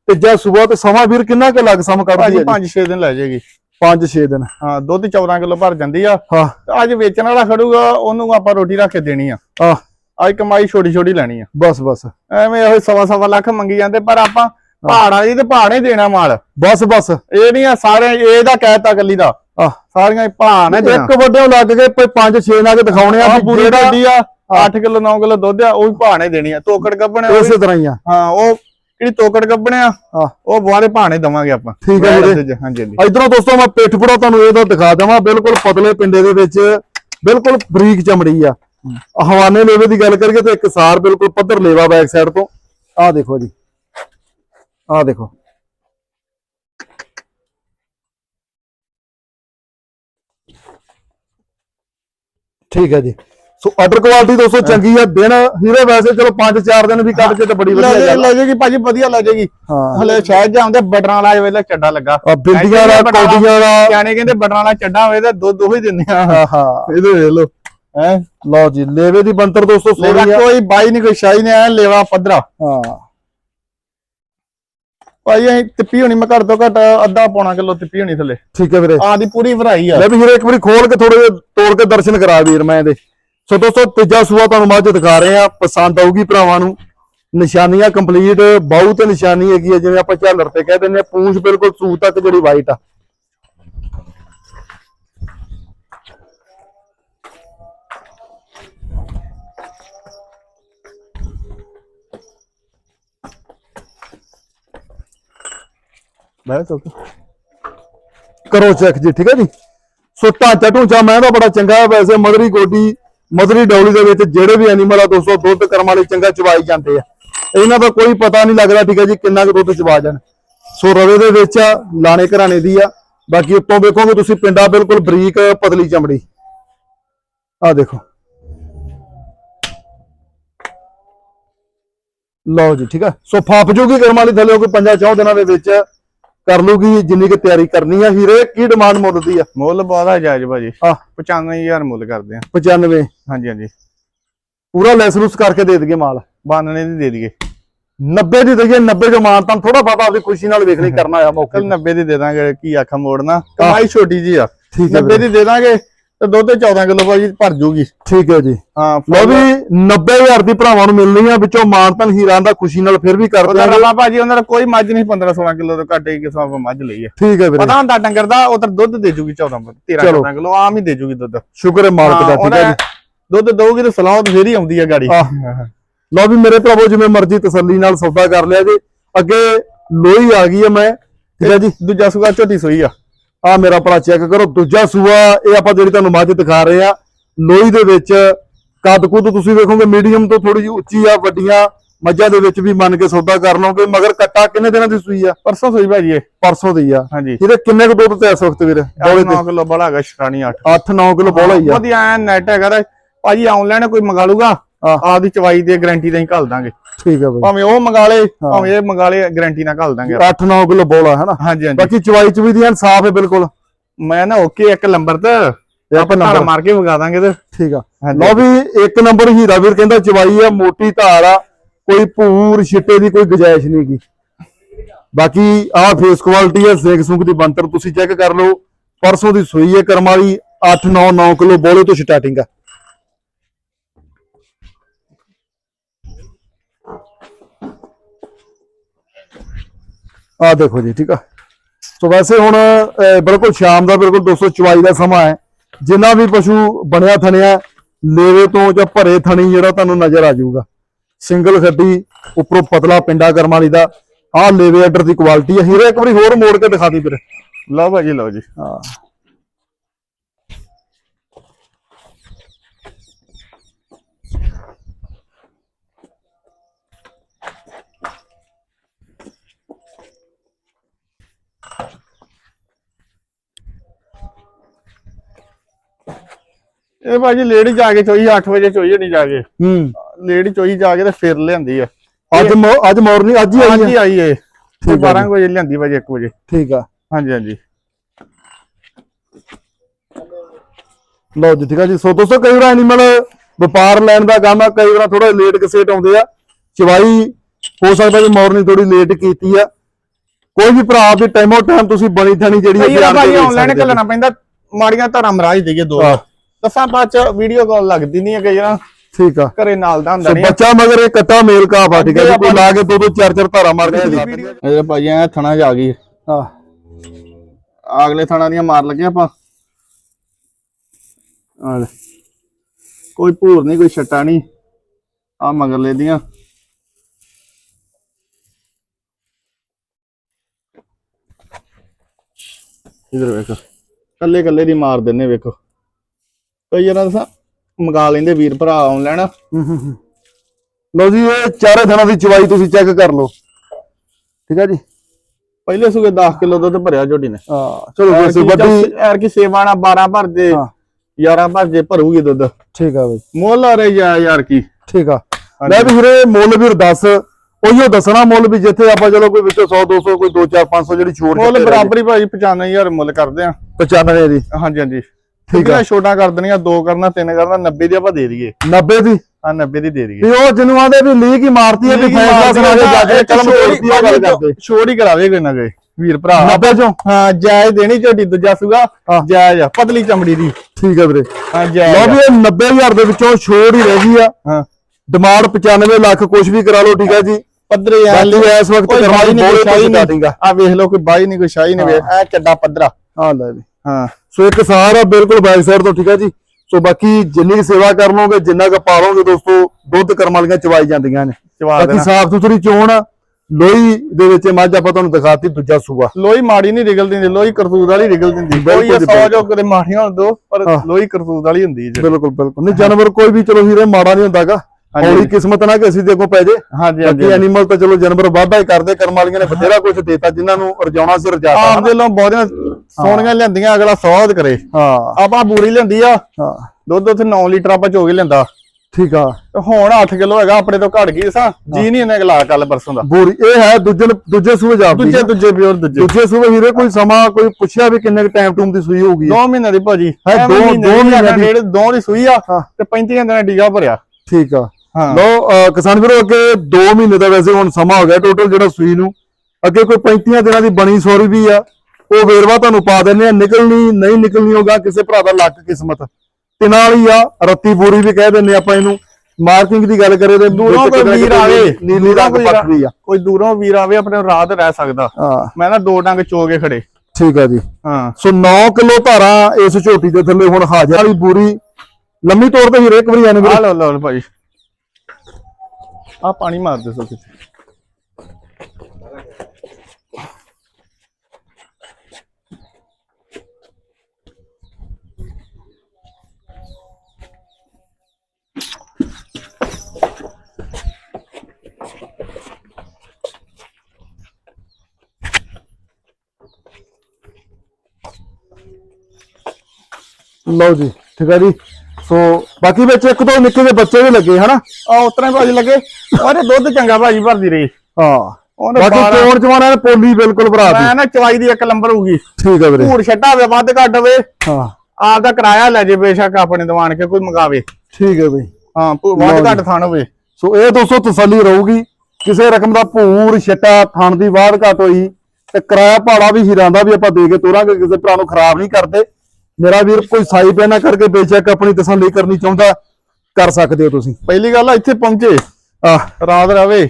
ਤੀਜਾ ਸੂਬਾ ਤੇ ਸਮਾਂ ਵੀਰ ਕਿੰਨਾ ਕੁ ਲੱਗ ਸਮ ਕੱਢਦੀ ਭਾਜੀ ਹੈ 5-6 ਦਿਨ ਲੈ ਜਾਏਗੀ। 5-6 ਦਿਨ। ਹਾਂ ਦੁੱਧ 14 ਕਿਲੋ ਭਰ ਜਾਂਦੀ ਆ। ਹਾਂ। ਤੇ ਅੱਜ ਵੇਚਣ ਵਾਲਾ ਖੜੂਗਾ ਉਹਨੂੰ ਆਪਾਂ ਰੋਟੀ ਰੱਖ ਕੇ ਦੇਣੀ ਆ। ਆ ਅੱਜ ਕਮਾਈ ਛੋਟੀ ਛੋਟੀ ਲੈਣੀ ਆ। ਬਸ ਬਸ। ਐਵੇਂ ਉਹ ਸਵਾ ਸਵਾ ਲੱਖ ਮੰਗੀ ਜਾਂਦੇ ਪਰ ਆਪਾਂ ਪਹਾੜਾਂ ਦੀ ਤੇ ਪਹਾੜੇ ਦੇਣਾ ਮਾਲ। ਬਸ ਬਸ। ਇਹ ਨਹੀਂ ਆ ਸਾਰੇ ਇਹਦਾ ਕਹਿਤਾ ਕੱਲੀ ਦਾ। ਆ ਸਾਰੀਆਂ ਪਹਾੜ ਨੇ ਇੱਕ ਵੱਡੇ ਲੱਗ ਗਏ 5-6 ਨਾਲ ਕੇ ਦਿਖਾਉਣੇ ਆ ਪੂਰੀ ਗੱਡੀ ਆ 8 ਕਿਲੋ 9 ਕਿਲੋ ਦੁੱਧ ਆ ਉਹ ਵੀ ਪਹਾੜੇ ਦੇਣੀ ਆ। ਤੋਕੜ ਗੱਬਣ ਇਸੇ ਤਰ੍ਹਾਂ ਹੀ ਆ। ਹਾਂ ਉਹ ਜਿਹੜੀ ਤੋਕੜ ਗੱਬਣ ਆ ਆ ਉਹ ਬਾਹਰੇ ਪਹਾੜੇ ਦਵਾਂਗੇ ਆਪਾਂ। ਠੀਕ ਹੈ ਵੀਰੇ। ਹਾਂਜੀ ਹਾਂਜੀ। ਇਧਰੋਂ ਦੋਸਤੋ ਮੈਂ ਪਿੱਠ ਪੜਾ ਤੁਹਾਨੂੰ ਇਹਦਾ ਦਿਖਾ ਦਵਾਂ ਬਿਲਕੁਲ ਪਤਲੇ ਪਿੰਡੇ ਦੇ ਵਿੱਚ ਬਿਲਕੁਲ ਬਰੀਕ ਚਮੜੀ ਆ। ਹਵਾਨੇ ਲੇਵੇ ਦੀ ਗੱਲ ਕਰੀਏ ਤੇ ਇੱਕ ਸਾਰ ਬਿਲਕੁਲ ਪੱਧਰ ਲੇਵਾ ਬੈਕ ਸਾਈਡ ਤੋਂ। ਆਹ ਦੇਖੋ ਜੀ। ਆਹ ਦੇਖੋ। ਠੀਕ ਹੈ ਜੀ। ਸੋ ਆਰਡਰ ਕੁਆਲਿਟੀ ਦੋਸਤੋ ਚੰਗੀ ਆ ਦਿਨ ਹੀਰੇ ਵੈਸੇ ਚਲੋ 5-4 ਦਿਨ ਵੀ ਕੱਢ ਕੇ ਤੇ ਬੜੀ ਵਧੀਆ ਗੱਲ ਆ। ਲੈ ਜਾਏਗੀ ਭਾਜੀ ਵਧੀਆ ਲੈ ਜਾਏਗੀ ਹਾਂ। ਹਲੇ ਸ਼ਾਇਦ ਜਾਂਦੇ ਬਟਰਾਂ ਵਾਲਾ ਵੇਲੇ ਚੱਡਾ ਲੱਗਾ। ਆ ਬਿੰਦੀਆਂ ਦਾ ਕੌਡੀਆਂ ਦਾ ਸਿਆਣੇ ਕਹਿੰਦੇ ਬਟਰਾਂ ਵਾਲਾ ਚੱਡਾ ਹੋਵੇ ਤਾਂ ਦੁੱਧ ਉਹੀ ਦਿੰਦੇ ਆ। ਹਾਂ ਹਾਂ। ਇਹਦੇ ਵੇਖ ਲਓ। ਹੈ? ਲਓ ਜੀ ਲੇਵੇ ਦੀ ਬੰਤਰ ਦੋਸਤੋ ਸੋਹਣੀ ਆ। ਕੋਈ ਬਾਈ ਨਹੀਂ ਕੋਈ ਸ਼ਾਈ ਨਹੀਂ ਆਇਆ ਲੇਵਾ ਪੱਧਰਾ। ਹਾਂ। ਭਾਈ ਅਸੀਂ ਤਿੱਪੀ ਹੋਣੀ ਮੈਂ ਘੱਟ ਤੋਂ ਘੱਟ ਅੱਧਾ ਪੌਣਾ ਕਿਲੋ ਤਿੱਪੀ ਹੋਣੀ ਥੱਲੇ। ਠੀਕ ਹੈ ਵੀਰੇ। ਆਹ ਦੀ ਪੂਰੀ ਭਰਾਈ ਆ। ਲੈ ਵੀ ਵੀਰੇ ਇੱਕ ਵਾਰੀ ਖੋਲ ਕੇ ਥੋੜੇ ਜਿਹਾ ਤੋੜ ਕੇ ਦਰਸ਼ਨ ਕਰਾ ਵੀਰ ਮੈਂ ਇਹਦੇ ਸੋ ਦੋਸਤੋ, ਤੀਜਾ ਸੂਆ ਤੁਹਾਨੂੰ ਮੱਝ ਦਿਖਾ ਰਹੇ ਆ ਪਸੰਦ ਆਊਗੀ ਭਰਾਵਾਂ ਨੂੰ। ਨਿਸ਼ਾਨੀਆਂ ਕੰਪਲੀਟ ਬਾਹੂ ਤੇ ਨਿਸ਼ਾਨੀ ਹੈਗੀ ਹੈ ਜਿਵੇਂ ਆਪਾਂ ਝਾਲਰ ਤੇ ਕਹਿ ਦਿੰਦੇ ਆ, ਪੂੰਛ ਬਿਲਕੁਲ ਸੂ ਤੱਕ ਜਿਹੜੀ ਵਾਈਟ ਆ। ਬੈ ਚੁੱਕ ਕਰੋ ਚੈੱਕ ਜੀ, ਠੀਕ ਹੈ ਜੀ? ਸੋ ਢਾਂਚਾ ਢੂੰਚਾ ਮੈਂ ਤਾਂ ਬੜਾ ਚੰਗਾ ਹੈ ਵੈਸੇ ਮਗਰੀ ਗੋਡੀ ਮਦਰੀ ਡੌਲੀ ਦੇ ਵਿੱਚ ਜਿਹੜੇ ਵੀ ਐਨੀਮਲ ਆ ਦੋਸਤੋ, ਦੁੱਧ ਕਰਮ ਵਾਲੇ ਚੰਗਾ ਚਵਾਈ ਜਾਂਦੇ ਆ। ਇਹਨਾਂ ਦਾ ਕੋਈ ਪਤਾ ਨਹੀਂ ਲੱਗਦਾ ਠੀਕ ਹੈ ਜੀ, ਕਿੰਨਾ ਕੁ ਦੁੱਧ ਚਵਾ ਜਾਣ। ਸੋ ਰਵੇ ਦੇ ਵਿੱਚ ਆ, ਲਾਣੇ ਘਰਾਣੇ ਦੀ ਆ। ਬਾਕੀ ਉੱਤੋਂ ਵੇਖੋਗੇ ਤੁਸੀਂ ਪਿੰਡਾ ਬਿਲਕੁਲ ਬਰੀਕ ਪਤਲੀ ਚਮੜੀ। ਆ ਦੇਖੋ। ਲਓ ਜੀ, ਠੀਕ ਆ। ਸੋ ਫਾਪ ਜੂਗੀ ਕਰਮ ਵਾਲੀ ਥੱਲੇ ਕੋਈ ਪੰਜਾਂ ਚੌਂ ਦਿਨਾਂ ਦੇ ਵਿੱਚ। ਕਰ ਲੂਗੀ ਜਿੰਨੀ ਕਿ ਤਿਆਰੀ ਕਰਨੀ ਆ ਹੀਰੇ ਕੀ ਡਿਮਾਂਡ ਮੁੱਲ ਦੀ ਆ? ਮੁੱਲ ਬਹੁਤਾ ਜਾਇਜ਼ ਭਾਜੀ। ਆ 95000 ਮੁੱਲ ਕਰਦੇ ਆ। 95 ਹਾਂਜੀ ਹਾਂਜੀ। ਪੂਰਾ ਲੈਸ-ਲੂਸ ਕਰਕੇ ਦੇ ਦਈਏ ਮਾਲ? ਬਾਨਣੇ ਦੀ ਦੇ ਦਈਏ। 90 ਦੀ ਦਈਏ 90 ਜੋ ਮਾਨ ਤਾਂ ਥੋੜਾ ਬਾਬਾ ਆਪਦੀ ਖੁਸ਼ੀ ਨਾਲ ਵੇਖ ਲਈ ਕਰਨਾ ਆ ਮੌਕੇ ਕੱਲ 90 ਦੀ ਦੇ ਦਾਂਗੇ ਕੀ ਆਖਾਂ ਮੋੜਨਾ। ਕਮਾਈ ਛੋਟੀ ਜੀ ਆ। ਠੀਕ ਹੈ 90 ਦੀ ਦੇ ਦਾਂਗੇ ਤੇ ਦੁੱਧ 14 ਕਿਲੋ ਭਾਜੀ ਭਰ ਜੂਗੀ। ਠੀਕ ਹੈ ਜੀ। ਹਾਂ ਲਓ ਵੀ 90000 ਦੀ ਭਰਾਵਾਂ ਨੂੰ ਮਿਲਣੀ ਆ ਵਿੱਚੋਂ ਮਾਨਤਨ ਹੀਰਾਂ ਦਾ ਖੁਸ਼ੀ ਨਾਲ ਫਿਰ ਵੀ ਕਰ ਦਿਆਂਗੇ। ਰਲਾ ਭਾਜੀ ਉਹਨਾਂ ਦਾ ਕੋਈ ਮੱਝ ਨਹੀਂ 15 16 ਕਿਲੋ ਤੋਂ ਘੱਟ ਹੀ ਕਿਸੋਂ ਆਪਾਂ ਮੱਝ ਲਈ ਹੈ ਠੀਕ ਹੈ ਵੀਰੇ। ਪਤਾ ਹੁੰਦਾ ਡੰਗਰ ਦਾ ਉਹ ਤਾਂ ਦੁੱਧ ਦੇ ਜੂਗੀ 14 13 ਚਲੋ। 14 ਕਿਲੋ ਆਮ ਹੀ ਦੇ ਜੂਗੀ ਦੁੱਧ। ਸ਼ੁਕਰ ਹੈ ਮਾਲਕ ਦਾ ਠੀਕ ਹੈ ਜੀ। ਦੁੱਧ ਦਊਗੀ ਤੇ ਸਲਾਹ ਫੇਰ ਹੀ ਆਉਂਦੀ ਹੈ ਗਾੜੀ। ਲਓ ਵੀ ਮੇਰੇ ਭਰਾਵੋ ਜਿਵੇਂ ਮਰਜ਼ੀ ਤਸੱਲੀ ਨਾਲ ਸੌਦਾ ਕਰ ਲਿਆ ਜੀ। ਅੱਗੇ ਲੋਈ ਆ ਗਈ ਹੈ ਮੈਂ ਠੀਕ ਹੈ ਜੀ। ਦੂਜਾ ਸੁਗਾ ਝੋਟੀ ਸੋਈ ਆ। ਆ ਮੇਰਾ ਭਰਾ ਚੈੱਕ ਕਰੋ ਦੂਜਾ ਸੂਆ ਇਹ ਆਪਾਂ ਜਿਹੜੀ ਤੁਹਾਨੂੰ ਮੱਝ ਦਿਖਾ ਰਹੇ ਆ ਲੋਈ ਦੇ ਵਿੱਚ ਕੱਦ ਕੁੱਦ ਤੁਸੀਂ ਵੇਖੋਗੇ ਮੀਡੀਅਮ ਤੋਂ ਥੋੜੀ ਜਿਹੀ ਉੱਚੀ ਆ ਵੱਡੀਆਂ ਮੱਝਾਂ ਦੇ ਵਿੱਚ ਵੀ ਮੰਨ ਕੇ ਸੌਦਾ ਕਰ ਲਓਗੇ ਮਗਰ ਕੱਟਾ ਕਿੰਨੇ ਦਿਨਾਂ ਦੀ ਸੂਈ ਆ? ਪਰਸੋਂ ਸੋਈ ਭਾਜੀ ਇਹ। ਪਰਸੋਂ ਦੀ ਆ। ਹਾਂਜੀ। ਇਹਦੇ ਕਿੰਨੇ ਕੁ ਦੁੱਧ ਤੇ ਇਸ ਵਕਤ ਵੀਰ? ਬੋਲੇ 9 ਕਿਲੋ ਬੜਾ ਹੈਗਾ ਸ਼ਰਾਣੀ 8 8-9 ਕਿਲੋ ਬੋਲਾ ਹੀ ਆ। ਵਧੀਆ ਐ ਨੈਟ ਹੈਗਾ ਤੇ ਭਾਜੀ ਆਨਲਾਈਨ ਕੋਈ ਮੰਗਾ ਲੂਗਾ। ਆਪਦੀ ਚਵਾਈ ਦੇ ਗਾਰੰਟੀ ਤੇ ਹੀ ਘੱਲ ਦਾਂਗੇ। ਠੀਕ ਆ ਬਈ। ਭਾਵੇਂ ਉਹ ਮੰਗਾ ਲੇ ਭਾਵੇਂ ਇਹ ਮੰਗਾ ਲੇ ਗਾਰੰਟੀ ਨਾਲ ਘੱਲ ਦਾਂਗੇ 8-9 ਕਿਲੋ ਬੋਲਾ ਹੈ ਨਾ ਹਾਂਜੀ ਹਾਂਜੀ। ਬਾਕੀ ਚਵਾਈ ਚ ਵੀ ਦੀ ਸਾਫ਼ ਹੈ ਬਿਲਕੁਲ। ਮੈਂ ਨਾ ਓਕੇ ਇੱਕ ਨੰਬਰ ਤੇ ਆਪਾਂ ਨੰਬਰ। ਮਾਰ ਕੇ ਵਗਾ ਦਾਂਗੇ ਤੇ। ਠੀਕ ਆ। ਲਓ ਵੀ ਇੱਕ ਨੰਬਰ ਹੀਰਾ ਵੀਰ ਕਹਿੰਦਾ ਚਵਾਈ ਆ ਮੋਟੀ ਧਾਰ ਆ ਕੋਈ ਭੂਰ ਛਿੱਟੇ ਦੀ ਕੋਈ ਗੁਜਾਇਸ਼ ਨਹੀਂ ਗੀ। ਬਾਕੀ ਆਹ ਫੇਸ ਕੁਆਲਿਟੀ ਹੈ ਸੇਕ ਸੁੰਗ ਦੀ ਬੰਤਰ ਤੁਸੀਂ ਚੈੱਕ ਕਰ ਲਓ। ਪਰਸੋਂ ਦੀ ਸੂਈ ਹੈ ਕਰਮ ਵਾਲੀ 8 9 9 ਕਿਲੋ ਬੋਲੇ ਤੋਂ ਸਟਾਰਟਿੰਗ ਆ। ਆ ਦੇਖੋ ਜੀ ਠੀਕ ਆ। ਸੋ ਵੈਸੇ ਹੁਣ ਬਿਲਕੁਲ ਸ਼ਾਮ ਦਾ ਬਿਲਕੁਲ 244 ਦਾ ਸਮਾਂ ਹੈ। ਜਿੰਨਾ ਵੀ ਪਸ਼ੂ ਬਣਿਆ ਥਣਿਆ ਲੇਵੇ ਤੋਂ ਜਾਂ ਭਰੇ ਥਣੀ ਜਿਹੜਾ ਤੁਹਾਨੂੰ ਨਜ਼ਰ ਆ ਜਾਊਗਾ। ਸਿੰਗਲ ਖੱਡੀ ਉੱਪਰੋਂ ਪਤਲਾ ਪਿੰਡਾ ਕਰਮ ਵਾਲੀ ਦਾ ਆਹ ਲੇਵੇ ਆਰਡਰ ਦੀ ਕੁਆਲਿਟੀ ਹੈ ਹੀਰੇ ਇੱਕ ਵਾਰੀ ਹੋਰ ਮੋੜ ਕੇ ਦਿਖਾ ਦੀ ਵੀਰੇ। ਲਓ ਭਾਜੀ ਲਓ ਜੀ। ਹਾਂ। ਇਹ ਭਾਜੀ ਲੇਡੀ ਜਾ ਕੇ ਚੋਈ 8 ਵਜੇ ਚੋਈ ਨਹੀਂ ਜਾ ਕੇ। ਹੂੰ। ਲੇਡੀ ਚੋਈ ਜਾ ਕੇ ਤੇ ਫਿਰ ਲਿਆਂਦੀ ਆ। ਅੱਜ ਮੋ- ਅੱਜ ਮਾਰਨਿੰਗ ਅੱਜ ਹੀ ਆਈ ਹਾਂਜੀ ਹੈ ਆਈ ਏ। ਹੈ 12 ਵਜੇ ਲਿਆਂਦੀ ਭਾਜੀ 1 ਵਜੇ। ਠੀਕ ਆ। ਹਾਂਜੀ ਹਾਂਜੀ। ਲਓ ਜੀ ਠੀਕ ਆ ਜੀ। ਸੋ ਦੋਸਤੋ ਕਈ ਵਾਰ ਐਨੀਮਲ ਵਪਾਰ ਲੈਣ ਦਾ ਕੰਮ ਆ ਕਈ ਵਾਰ ਥੋੜਾ ਲੇਟ ਕਸੇਟ ਆਉਂਦੇ ਆ। ਚਵਾਈ ਹੋ ਸਕਦਾ ਵੀ ਮਾਰਨਿੰਗ ਥੋੜੀ ਲੇਟ ਕੀਤੀ ਆ। ਕੋਈ ਵੀ ਭਰਾ ਆਪਦੀ ਟਾਈਮੋ ਟਾਈਮ ਤੁਸੀਂ ਬਣੀ ਥਣੀ ਜਿਹੜੀ ਕਈ ਆ ਵਾਰ ਆਨਲਾਈਨ ਆ। ਘੱਲਣਾ ਪੈਂਦਾ ਮਾੜੀਆਂ ਧਾਰਾਂ ਮਰਾਜ ਦੇਈਏ ਦੋ। ਦਸਾਂ ਬਾਅਦ ਚ ਵੀਡੀਓ ਕਾਲ ਲੱਗਦੀ ਨਹੀਂ ਹੈ ਕਈ ਵਾਰ ਠੀਕ ਆ। ਘਰੇ ਨਾਲ ਦਾ ਹੁੰਦਾ ਸੋ ਨਹੀਂ ਬੱਚਾ ਮਗਰ ਇਹ ਕੱਟਾ ਮੇਲ ਕਾ ਆ ਠੀਕ ਆ ਜੀ, ਕੋਈ ਲਾ ਕੇ ਦੋ ਦੋ ਚਾਰ ਚਾਰ ਧਾਰਾ ਮਾਰ ਕੇ ਆ। ਇਹਦੇ ਭਾਈ ਐ ਥਣਾ ਜਾ ਗਈ। ਹਾਂ। ਅਗਲੇ ਥਣਾ ਦੀਆਂ ਮਾਰ ਲੱਗੇ ਆਪਾਂ। ਆਹ ਲੈ। ਕੋਈ ਭੂਰ ਨਹੀਂ ਕੋਈ ਛੱਟਾ ਨਹੀਂ ਆ ਮਗਰਲੇ ਦੀਆਂ। ਇਧਰ ਵੇਖੋ। ਕੱਲੇ ਕੱਲੇ ਦੀ ਮਾਰ ਦਿੰਨੇ ਵੇਖੋ। ਕਈ ਜਣਾ ਦੱਸਾਂ ਮੰਗਾ ਲੈਂਦੇ ਵੀਰ ਭਰਾ ਆਨਲਾਈਨ ਹੂੰ ਹੂੰ ਹੂੰ। ਲਓ ਜੀ ਇਹ ਚਾਰੇ ਦਿਨਾਂ ਦੀ ਚਵਾਈ ਤੁਸੀਂ ਚੈੱਕ ਕਰ ਲਓ। ਠੀਕ ਆ ਜੀ? ਪਹਿਲੇ ਸੂਗੇ 10 ਕਿਲੋ ਦੁੱਧ ਭਰਿਆ ਝੋਟੀ ਨੇ। ਹਾਂ ਚਲੋ ਵੈਸੇ ਵੱਡੀ ਯਾਰ ਕੀ ਸੇਵਾ ਨਾਲ 12 ਭਰ ਦੇ ਹਾਂ। 11 ਭਰ ਜੇ ਭਰੂਗੀ ਦੁੱਧ। ਠੀਕ ਆ ਬਈ। ਮੁੱਲ ਆ ਰਹੀ ਆ ਯਾਰ ਕੀ। ਠੀਕ ਆ। ਲੈ ਵੀ ਵੀਰੇ ਮੁੱਲ ਵੀਰ ਦੱਸ। ਉਹੀਓ ਦੱਸਣਾ ਮੁੱਲ ਵੀ ਜਿੱਥੇ ਆਪਾਂ ਚਲੋ ਕੋਈ ਵਿੱਚੋਂ 100 200 ਕੋਈ 2 4 500 ਜਿਹੜੀ ਛੋਟ ਮੁੱਲ ਬਰਾਬਰੀ ਭਾਜੀ 95000 ਮੁੱਲ ਕਰਦੇ ਆ। 95 ਦੀ। ਹਾਂਜੀ ਹਾਂਜੀ। ਠੀਕ ਆ। ਛੋਟਾ ਕਰ ਦੇਣੀਆਂ ਦੋ ਕਰਨਾ ਤਿੰਨ ਕਰਨਾ 90 ਦੀ ਆਪਾਂ ਦੇ ਦਈਏ। 90 ਦੀ? ਆ 90 ਦੀ ਦੇ ਦਈਏ। ਵੀ ਉਹ ਜਿਹਨੂੰ ਆਂਦੇ ਵੀ ਲੀਕ ਹੀ ਮਾਰਤੀ ਹੈ ਵੀ ਫੈਸਲਾ ਸੁਣਾ ਕੇ ਜਾ ਕੇ ਕਲਮ ਤੋੜਦੀ ਆ ਗੱਲ ਕਰਦੇ। ਛੋੜ ਹੀ ਕਰਾਵੇ ਕੋਈ ਨਾ ਕੋਈ ਵੀਰ ਭਰਾ। 90 ਚੋਂ? ਹਾਂ ਜਾਇਜ਼ ਦੇਣੀ ਝੋਟੀ ਦੂਜਾ ਸੁਗਾ ਹਾਂ। ਜਾਇਜ਼ ਆ ਪਤਲੀ ਚਮੜੀ ਦੀ। ਠੀਕ ਆ ਵੀਰੇ। ਹਾਂ ਲਓ ਜਾਇਜ਼ ਵੀ ਇਹ 90000 ਦੇ ਵਿੱਚੋਂ ਛੋੜ ਹੀ ਰਹਿ ਗਈ ਆ। ਹਾਂ। ਡਿਮਾਂਡ 95 ਲੱਖ ਕੁਝ ਵੀ ਕਰਾ ਲਓ ਠੀਕ ਆ ਜੀ। ਪੱਧਰੇ ਆ ਇਸ ਵਕਤ ਕਰਵਾਈ ਨਹੀਂ ਕੋਈ ਸ਼ਾਹੀ ਸਟਾਰਟਿੰਗ ਆ ਵੇਖ ਲਓ ਕੋਈ ਬਾਈ ਨਹੀਂ ਕੋਈ ਸ਼ਾਹੀ ਨਹੀਂ ਵੇਖ। ਐ ਚੱਡਾ ਪੱਧਰਾ। ਆ ਲੈ ਵੀ। ਹਾਂ। ਸੋ ਇੱਕ ਸਾਰਾ ਬਿਲਕੁਲ ਬੈਕ ਸਾਈਡ ਤੋਂ ਠੀਕ ਆ ਜੀ। ਸੋ ਬਾਕੀ ਜਿੰਨੀ ਸੇਵਾ ਕਰ ਲਓਗੇ ਜਿੰਨਾ ਕੁ ਪਾਲੋਗੇ ਦੋਸਤੋ ਦੁੱਧ ਕਰਮ ਵਾਲੀਆਂ ਚਵਾਈ ਜਾਂਦੀਆਂ ਨੇ। ਬਾਕੀ ਸਾਫ਼ ਸੁਥਰੀ ਚੋਣ ਆ ਲੋਈ ਦੇ ਵਿੱਚ ਮੱਝ ਆਪਾਂ ਤੁਹਾਨੂੰ ਦਿਖਾਤੀ ਦੂਜਾ ਸੂਆ। ਲੋਈ ਮਾੜੀ ਨਹੀਂ ਨਿਕਲ ਦਿੰਦੀ ਲੋਈ ਕਰਤੂਤ ਵਾਲੀ ਨਿਕਲ ਦਿੰਦੀ ਕੋਈ ਬਿਲਕੁਲ ਜੀ, 100 ਜੋ ਕਦੇ ਮਾੜੀਆਂ ਹੋਣ ਦੋ ਪਰ ਹਾਂ। ਲੋਈ ਕਰਤੂਤ ਵਾਲੀ ਹੁੰਦੀ ਹੈ ਬਿਲਕੁਲ ਬਿਲਕੁਲ। ਨਹੀਂ ਜਾਨਵਰ ਕੋਈ ਵੀ ਚਲੋ ਵੀਰੇ ਮਾੜਾ ਨਹੀਂ ਹੁੰਦਾਗਾ। ਹੌਲੀ ਕਿਸਮਤ ਨਾ ਕਿ ਅਸੀਂ ਦੇਖੋ ਪੈ ਜੇ। ਹਾਂਜੀ ਬਾਕੀ ਐਨੀਮਲ ਤਾਂ ਚਲੋ ਜਾਨਵਰ ਵਾਧਾ ਹੀ ਕਰਦੇ ਕਰਮ ਵਾਲੀਆਂ ਨੇ ਬਥੇਰਾ ਕੁਝ ਦੇਤਾ ਜਿਨ੍ਹਾਂ ਨੂੰ ਰਜਾਉਣਾ ਸੀ ਰਜਾਤਾ ਆਪ ਦੇ ਲੋ ਬਹੁਤੀਆਂ ਸੋਹਣੀਆਂ ਲੈਂਦੀਆਂ ਅਗਲਾ ਸੌਦ ਕਰੇ। ਹਾਂ। ਆਪਾਂ ਬੂਰੀ ਲੈਂਦੀ ਆ ਹਾਂ। ਦੁੱਧ ਉੱਥੇ 9 ਲੀਟਰ ਆਪਾਂ ਚੋ ਕੇ ਲੈਂਦਾ ਠੀਕ ਆ। ਹੁਣ 8 ਕਿਲੋ ਹੈਗਾ ਆਪਣੇ ਤੋਂ ਘਟ ਗਈ ਸਾਂ ਜੀ ਨਹੀਂ ਇਹਨੇ ਗਲਾ ਕੱਲ ਪਰਸੋਂ ਦਾ। ਬੋਰੀ ਇਹ ਹੈ ਦੂਜੇ ਦੂਜੇ ਸੂਏ ਜਾਪਦੀ ਦੂਜੇ ਦੂਜੇ ਪਿਓਰ ਦੂਜੇ। ਦੂਜੇ ਸੂਏ ਵੀਰੇ ਕੋਈ ਸਮਾਂ ਕੋਈ ਪੁੱਛਿਆ ਵੀ ਕਿੰਨੇ ਟਾਈਮ ਟੂਮ ਦੀ ਸੂਈ ਹੋਊਗੀ। 2 ਮਹੀਨੇ ਦੀ ਭਾਜੀ। ਹੈ, ਐਵੇਂ ਦੋ- ਮਹੀਨੇ ਦੋ ਦੀ ਮਹੀਨੇ ਦੀ। ਸੂਈ ਆ। ਤੇ 35 ਦਿਨਾਂ ਡੀਗਾ ਭਰਿਆ। ਠੀਕ ਆ। ਲੋ ਕਿਸਾਨ ਵੀਰੋ ਅੱਗੇ 2 ਮਹੀਨੇ ਦਾ ਵੈਸੇ ਹੁਣ ਸਮਾਂ ਹੋ ਗਿਆ ਟੋਟਲ ਜਿਹੜਾ ਸੂਈ ਨੂੰ। ਅੱਗੇ ਕੋਈ 35 ਦਿਨਾਂ ਦੀ ਬਣੀ ਸੋਰੀ ਵੀ ਆ। ਉਹ ਵੇਰਵਾ ਤੁਹਾਨੂੰ ਪਾ ਦਿੰਨੇ ਆ ਨਿਕਲਣੀ ਨਹੀਂ ਨਿਕਲਣੀ ਹੋਗਾ ਕਿਸੇ ਭਰਾ ਦਾ ਲੱਕ ਕਿਸਮਤ। ਤੇ ਨਾਲ ਹੀ ਆ ਰੱਤੀ ਬੋਰੀ ਵੀ ਕਹਿ ਦਿੰਨੇ ਆਪਾਂ ਇਹਨੂੰ। ਮਾਰਕਿੰਗ ਦੀ ਗੱਲ ਕਰੇ ਤੇ ਦੂਰੋਂ ਕੋਈ ਵੀਰ ਆਵੇ। ਨੀਲੀ ਰੰਗ ਕੋਈ ਪੱਟ ਵੀ ਆ। ਕੋਈ ਦੂਰੋਂ ਵੀਰ ਆਵੇ ਆਪਣੇ ਰਾਤ ਰਹਿ ਸਕਦਾ। ਮੈਂ ਨਾ ਦੋ ਡੰਗ ਚੋ ਕੇ ਖੜੇ। ਠੀਕ ਆ ਜੀ। ਹਾਂ। ਸੋ 9 ਕਿਲੋ ਧਾਰਾਂ ਇਸ ਝੋਟੀ ਦੇ ਥੱਲੇ ਹੁਣ ਹਾਜ਼ਰ ਵਾਲੀ ਬੂਰੀ ਲੰਮੀ ਤੌਰ ਤੇ ਹੀਰੇ ਇੱਕ ਵਾਰੀ ਆਨੇ ਆ ਲਓ ਲਓ ਭਾਜੀ। ਆ ਪਾਣੀ ਮਾਰ ਦੇ ਸੋ ਕਿਤੇ ਲਓ ਜੀ ਠੀਕ ਆ ਜੀ। ਸੋ ਬਾਕੀ ਵਿੱਚ ਇੱਕ ਦੋ ਨਿੱਕੇ ਜਿਹੇ ਬੱਚੇ ਵੀ ਲੱਗੇ ਹਨਾ? ਆ ਉਤਰੇ ਭਾਜੀ ਲੱਗੇ। ਉਹਦੇ ਦੁੱਧ ਚੰਗਾ ਭਾਜੀ ਭਰਦੀ ਰਹੀ। ਹਾਂ। ਬਾਕੀ ਚੋਣ ਜਵਾਨਾਂ ਨੇ ਪੋਲੀ ਬਿਲਕੁਲ ਭਰਾ ਦੀ ਮੈਂ ਨਾ ਚਵਾਈ ਦੀ ਇੱਕ ਨੰਬਰ ਹੋਊਗੀ। ਠੀਕ ਆ ਵੀਰੇ। ਭੂੜ ਛੱਡਾ ਹੋਵੇ ਵੱਧ ਘੱਟ ਹੋਵੇ। ਹਾਂ। ਆਪ ਦਾ ਕਿਰਾਇਆ ਲੈ ਜੇ ਬੇਸ਼ੱਕ ਆਪਣੇ ਦੀਵਾਨ ਕੇ ਕੋਈ ਮੰਗਾਵੇ। ਠੀਕ ਹੈ ਬਈ। ਹਾਂ ਵੱਧ ਘੱਟ ਥਾਣ ਹੋਵੇ। ਸੋ ਇਹ ਦੋਸਤੋ ਤਸੱਲੀ ਰਹੂਗੀ। ਕਿਸੇ ਰਕਮ ਦਾ ਭੂਰ ਛਟਾ ਥਣ ਦੀ ਬਾਦ ਘਟ ਹੋਈ ਤੇ ਕਿਰਾਇਆ ਭਾੜਾ ਵੀ ਹੀਰਾਂ ਦਾ ਵੀ ਆਪਾਂ ਦੇ ਕੇ ਤੋਰਾਂਗੇ ਕਿਸੇ ਭਰਾ ਨੂੰ ਖਰਾਬ ਨਹੀਂ ਕਰਦੇ। ਮੇਰਾ ਵੀਰ ਕੋਈ ਸਾਈ ਪੈਨਾ ਕਰਕੇ ਬੇਸ਼ੱਕ ਆਪਣੀ ਤਸੱਲੀ ਕਰਨੀ ਚਾਹੁੰਦਾ ਕਰ ਸਕਦੇ ਹੋ ਤੁਸੀਂ। ਪਹਿਲੀ ਗੱਲ ਆ ਇੱਥੇ ਪਹੁੰਚੇ। ਆਹ। ਰਾਤ ਰਵੇ।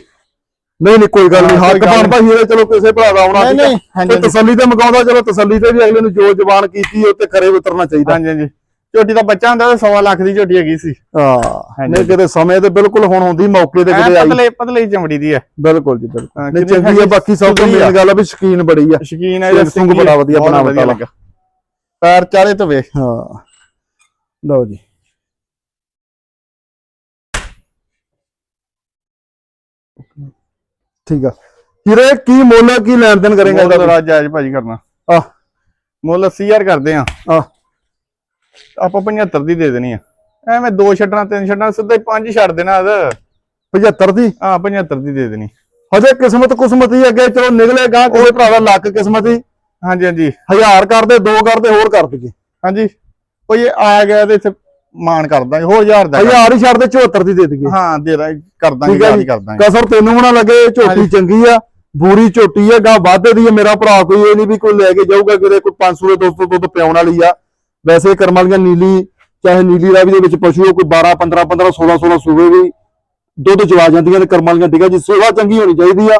ਨਹੀਂ ਨਹੀਂ ਕੋਈ ਗੱਲ ਨਹੀਂ ਹੱਕ ਬਣਦਾ ਹੀਰੇ ਚਲੋ ਕਿਸੇ ਭਰਾ ਦਾ ਆਉਣਾ ਨਹੀਂ, ਆ। ਨਹੀਂ, ਤੇ। ਤਸੱਲੀ ਤੇ ਮਗਾਉਂਦਾ ਚਲੋ ਤਸੱਲੀ ਤੇ ਵੀ ਅਗਲੇ ਨੂੰ ਜੋ ਜ਼ਬਾਨ ਕੀਤੀ ਉੱਤੇ ਖਰੇ ਉਤਰਨਾ ਚਾਹੀਦਾ। ਹਾਂਜੀ ਹਾਂਜੀ। ਝੋਟੀ ਦਾ ਬੱਚਾ ਹੁੰਦਾ ਤਾਂ ਸਵਾ ਲੱਖ ਦੀ ਝੋਟੀ ਹੈਗੀ ਸੀ। ਹਾਂ। ਨਹੀਂ ਕਿਤੇ ਸਮੇਂ ਤੇ ਬਿਲਕੁਲ ਹੁਣ ਹੁੰਦੀ ਮੌਕੇ ਤੇ ਕਿਤੇ ਆਈ। ਪਤਲੇ ਪਤਲੇ ਚਮੜੀ ਦੀ ਹੈ। ਬਿਲਕੁਲ ਜੀ ਬਿਲਕੁਲ। ਨਹੀਂ ਚੰਗੀ ਹੈ ਬਾਕੀ ਸਭ ਤੋਂ ਆ। ਮੇਨ ਗੱਲ ਆ ਵੀ ਸ਼ਕੀਨ ਬੜੀ ਆ। ਸ਼ਕੀਨ ਹੈ ਸੁੰਘ ਬੜਾ ਵਧੀਆ ਵਾਲਾ। ਲੱਗਾ। ਪੈਰ ਚਾਰੇ ਤੋਂ ਵੇ ਹਾਂ। ਲਓ ਜੀ। ਠੀਕ ਆ। ਹੀਰੇ ਕੀ ਮੁੱਲ ਕੀ ਲੈਣ ਦੇਣ ਕਰੇਗਾ ਇਹਦਾ ਰਾਜ ਜਾਇਜ਼ ਭਾਜੀ ਕਰਨਾ। ਆ। ਮੁੱਲ 80000 ਕਰਦੇ ਆ। ਆ। ਆਪਾਂ 75 ਦੀ ਦੇ ਦੇਣੀ ਆ। ਐਵੇਂ ਦੋ ਛੱਡਣਾ ਤਿੰਨ ਛੱਡਣਾ ਸਿੱਧਾ ਹੀ ਪੰਜ ਛੱਡ ਦੇਣਾ ਅਦ। 75 ਦੀ? ਹਾਂ 75 ਦੀ ਦੇ ਦੇਣੀ। ਹਜੇ ਕਿਸਮਤ ਕੁਸਮਤ ਹੀ ਅੱਗੇ ਚਲੋ ਨਿਕਲੇਗਾ ਕੋਈ ਭਰਾ ਦਾ ਲੱਕ ਕਿਸਮਤ ਹੀ। ਹਾਂਜੀ ਹਾਂਜੀ। ਹਜ਼ਾਰ ਕਰਦੇ ਦੋ ਕਰਦੇ ਹੋਰ ਕਰ ਦਈਏ। ਹਾਂਜੀ। ਕੋਈ ਆ ਗਿਆ ਤੇ ਇੱਥੇ ਮਾਨ ਕਰ ਦਾਂਗੇ ਹੋਰ ਹਜ਼ਾਰ ਦਾ ਹਜ਼ਾਰ ਹੀ ਛੱਡ ਦੇ 74 ਦੀ ਦੇ ਦਈਏ। ਹਾਂ ਦੇ ਦਾਂਗੇ ਕਰ ਦਾਂਗੇ ਠੀਕ ਹੈ ਹਜ਼ਾਰ ਜੀ। ਹੀ ਕਰ ਦਾਂਗੇ। ਕਸਰ ਤੈਨੂੰ ਨਾ ਲੱਗੇ ਝੋਟੀ। ਚੰਗੀ ਆ ਬੂਰੀ ਝੋਟੀ ਆ ਗਾ ਵਾਧੇ ਦੀ ਆ ਮੇਰਾ ਭਰਾ ਕੋਈ ਇਹ ਨਹੀਂ ਵੀ ਕੋਈ ਲੈ ਕੇ ਜਾਊਗਾ ਕਿਤੇ ਕੋਈ 500 ਦੇ 200 ਦੁੱਧ ਪਿਆਉਣ ਵਾਲੀ ਆ। ਵੈਸੇ ਕਰਮ ਵਾਲੀਆਂ ਨੀਲੀ ਚਾਹੇ ਨੀਲੀ ਰਾਵੀ ਦੇ ਵਿੱਚ ਪਸ਼ੂ ਕੋਈ 12 15 15 16 16 ਸੂਵੇ ਵੀ ਦੁੱਧ ਚਵਾ ਜਾਂਦੀਆਂ ਨੇ ਕਰਮ ਵਾਲੀਆਂ ਠੀਕ ਆ ਜੀ। ਸੇਵਾ ਚੰਗੀ ਹੋਣੀ ਚਾਹੀਦੀ ਆ।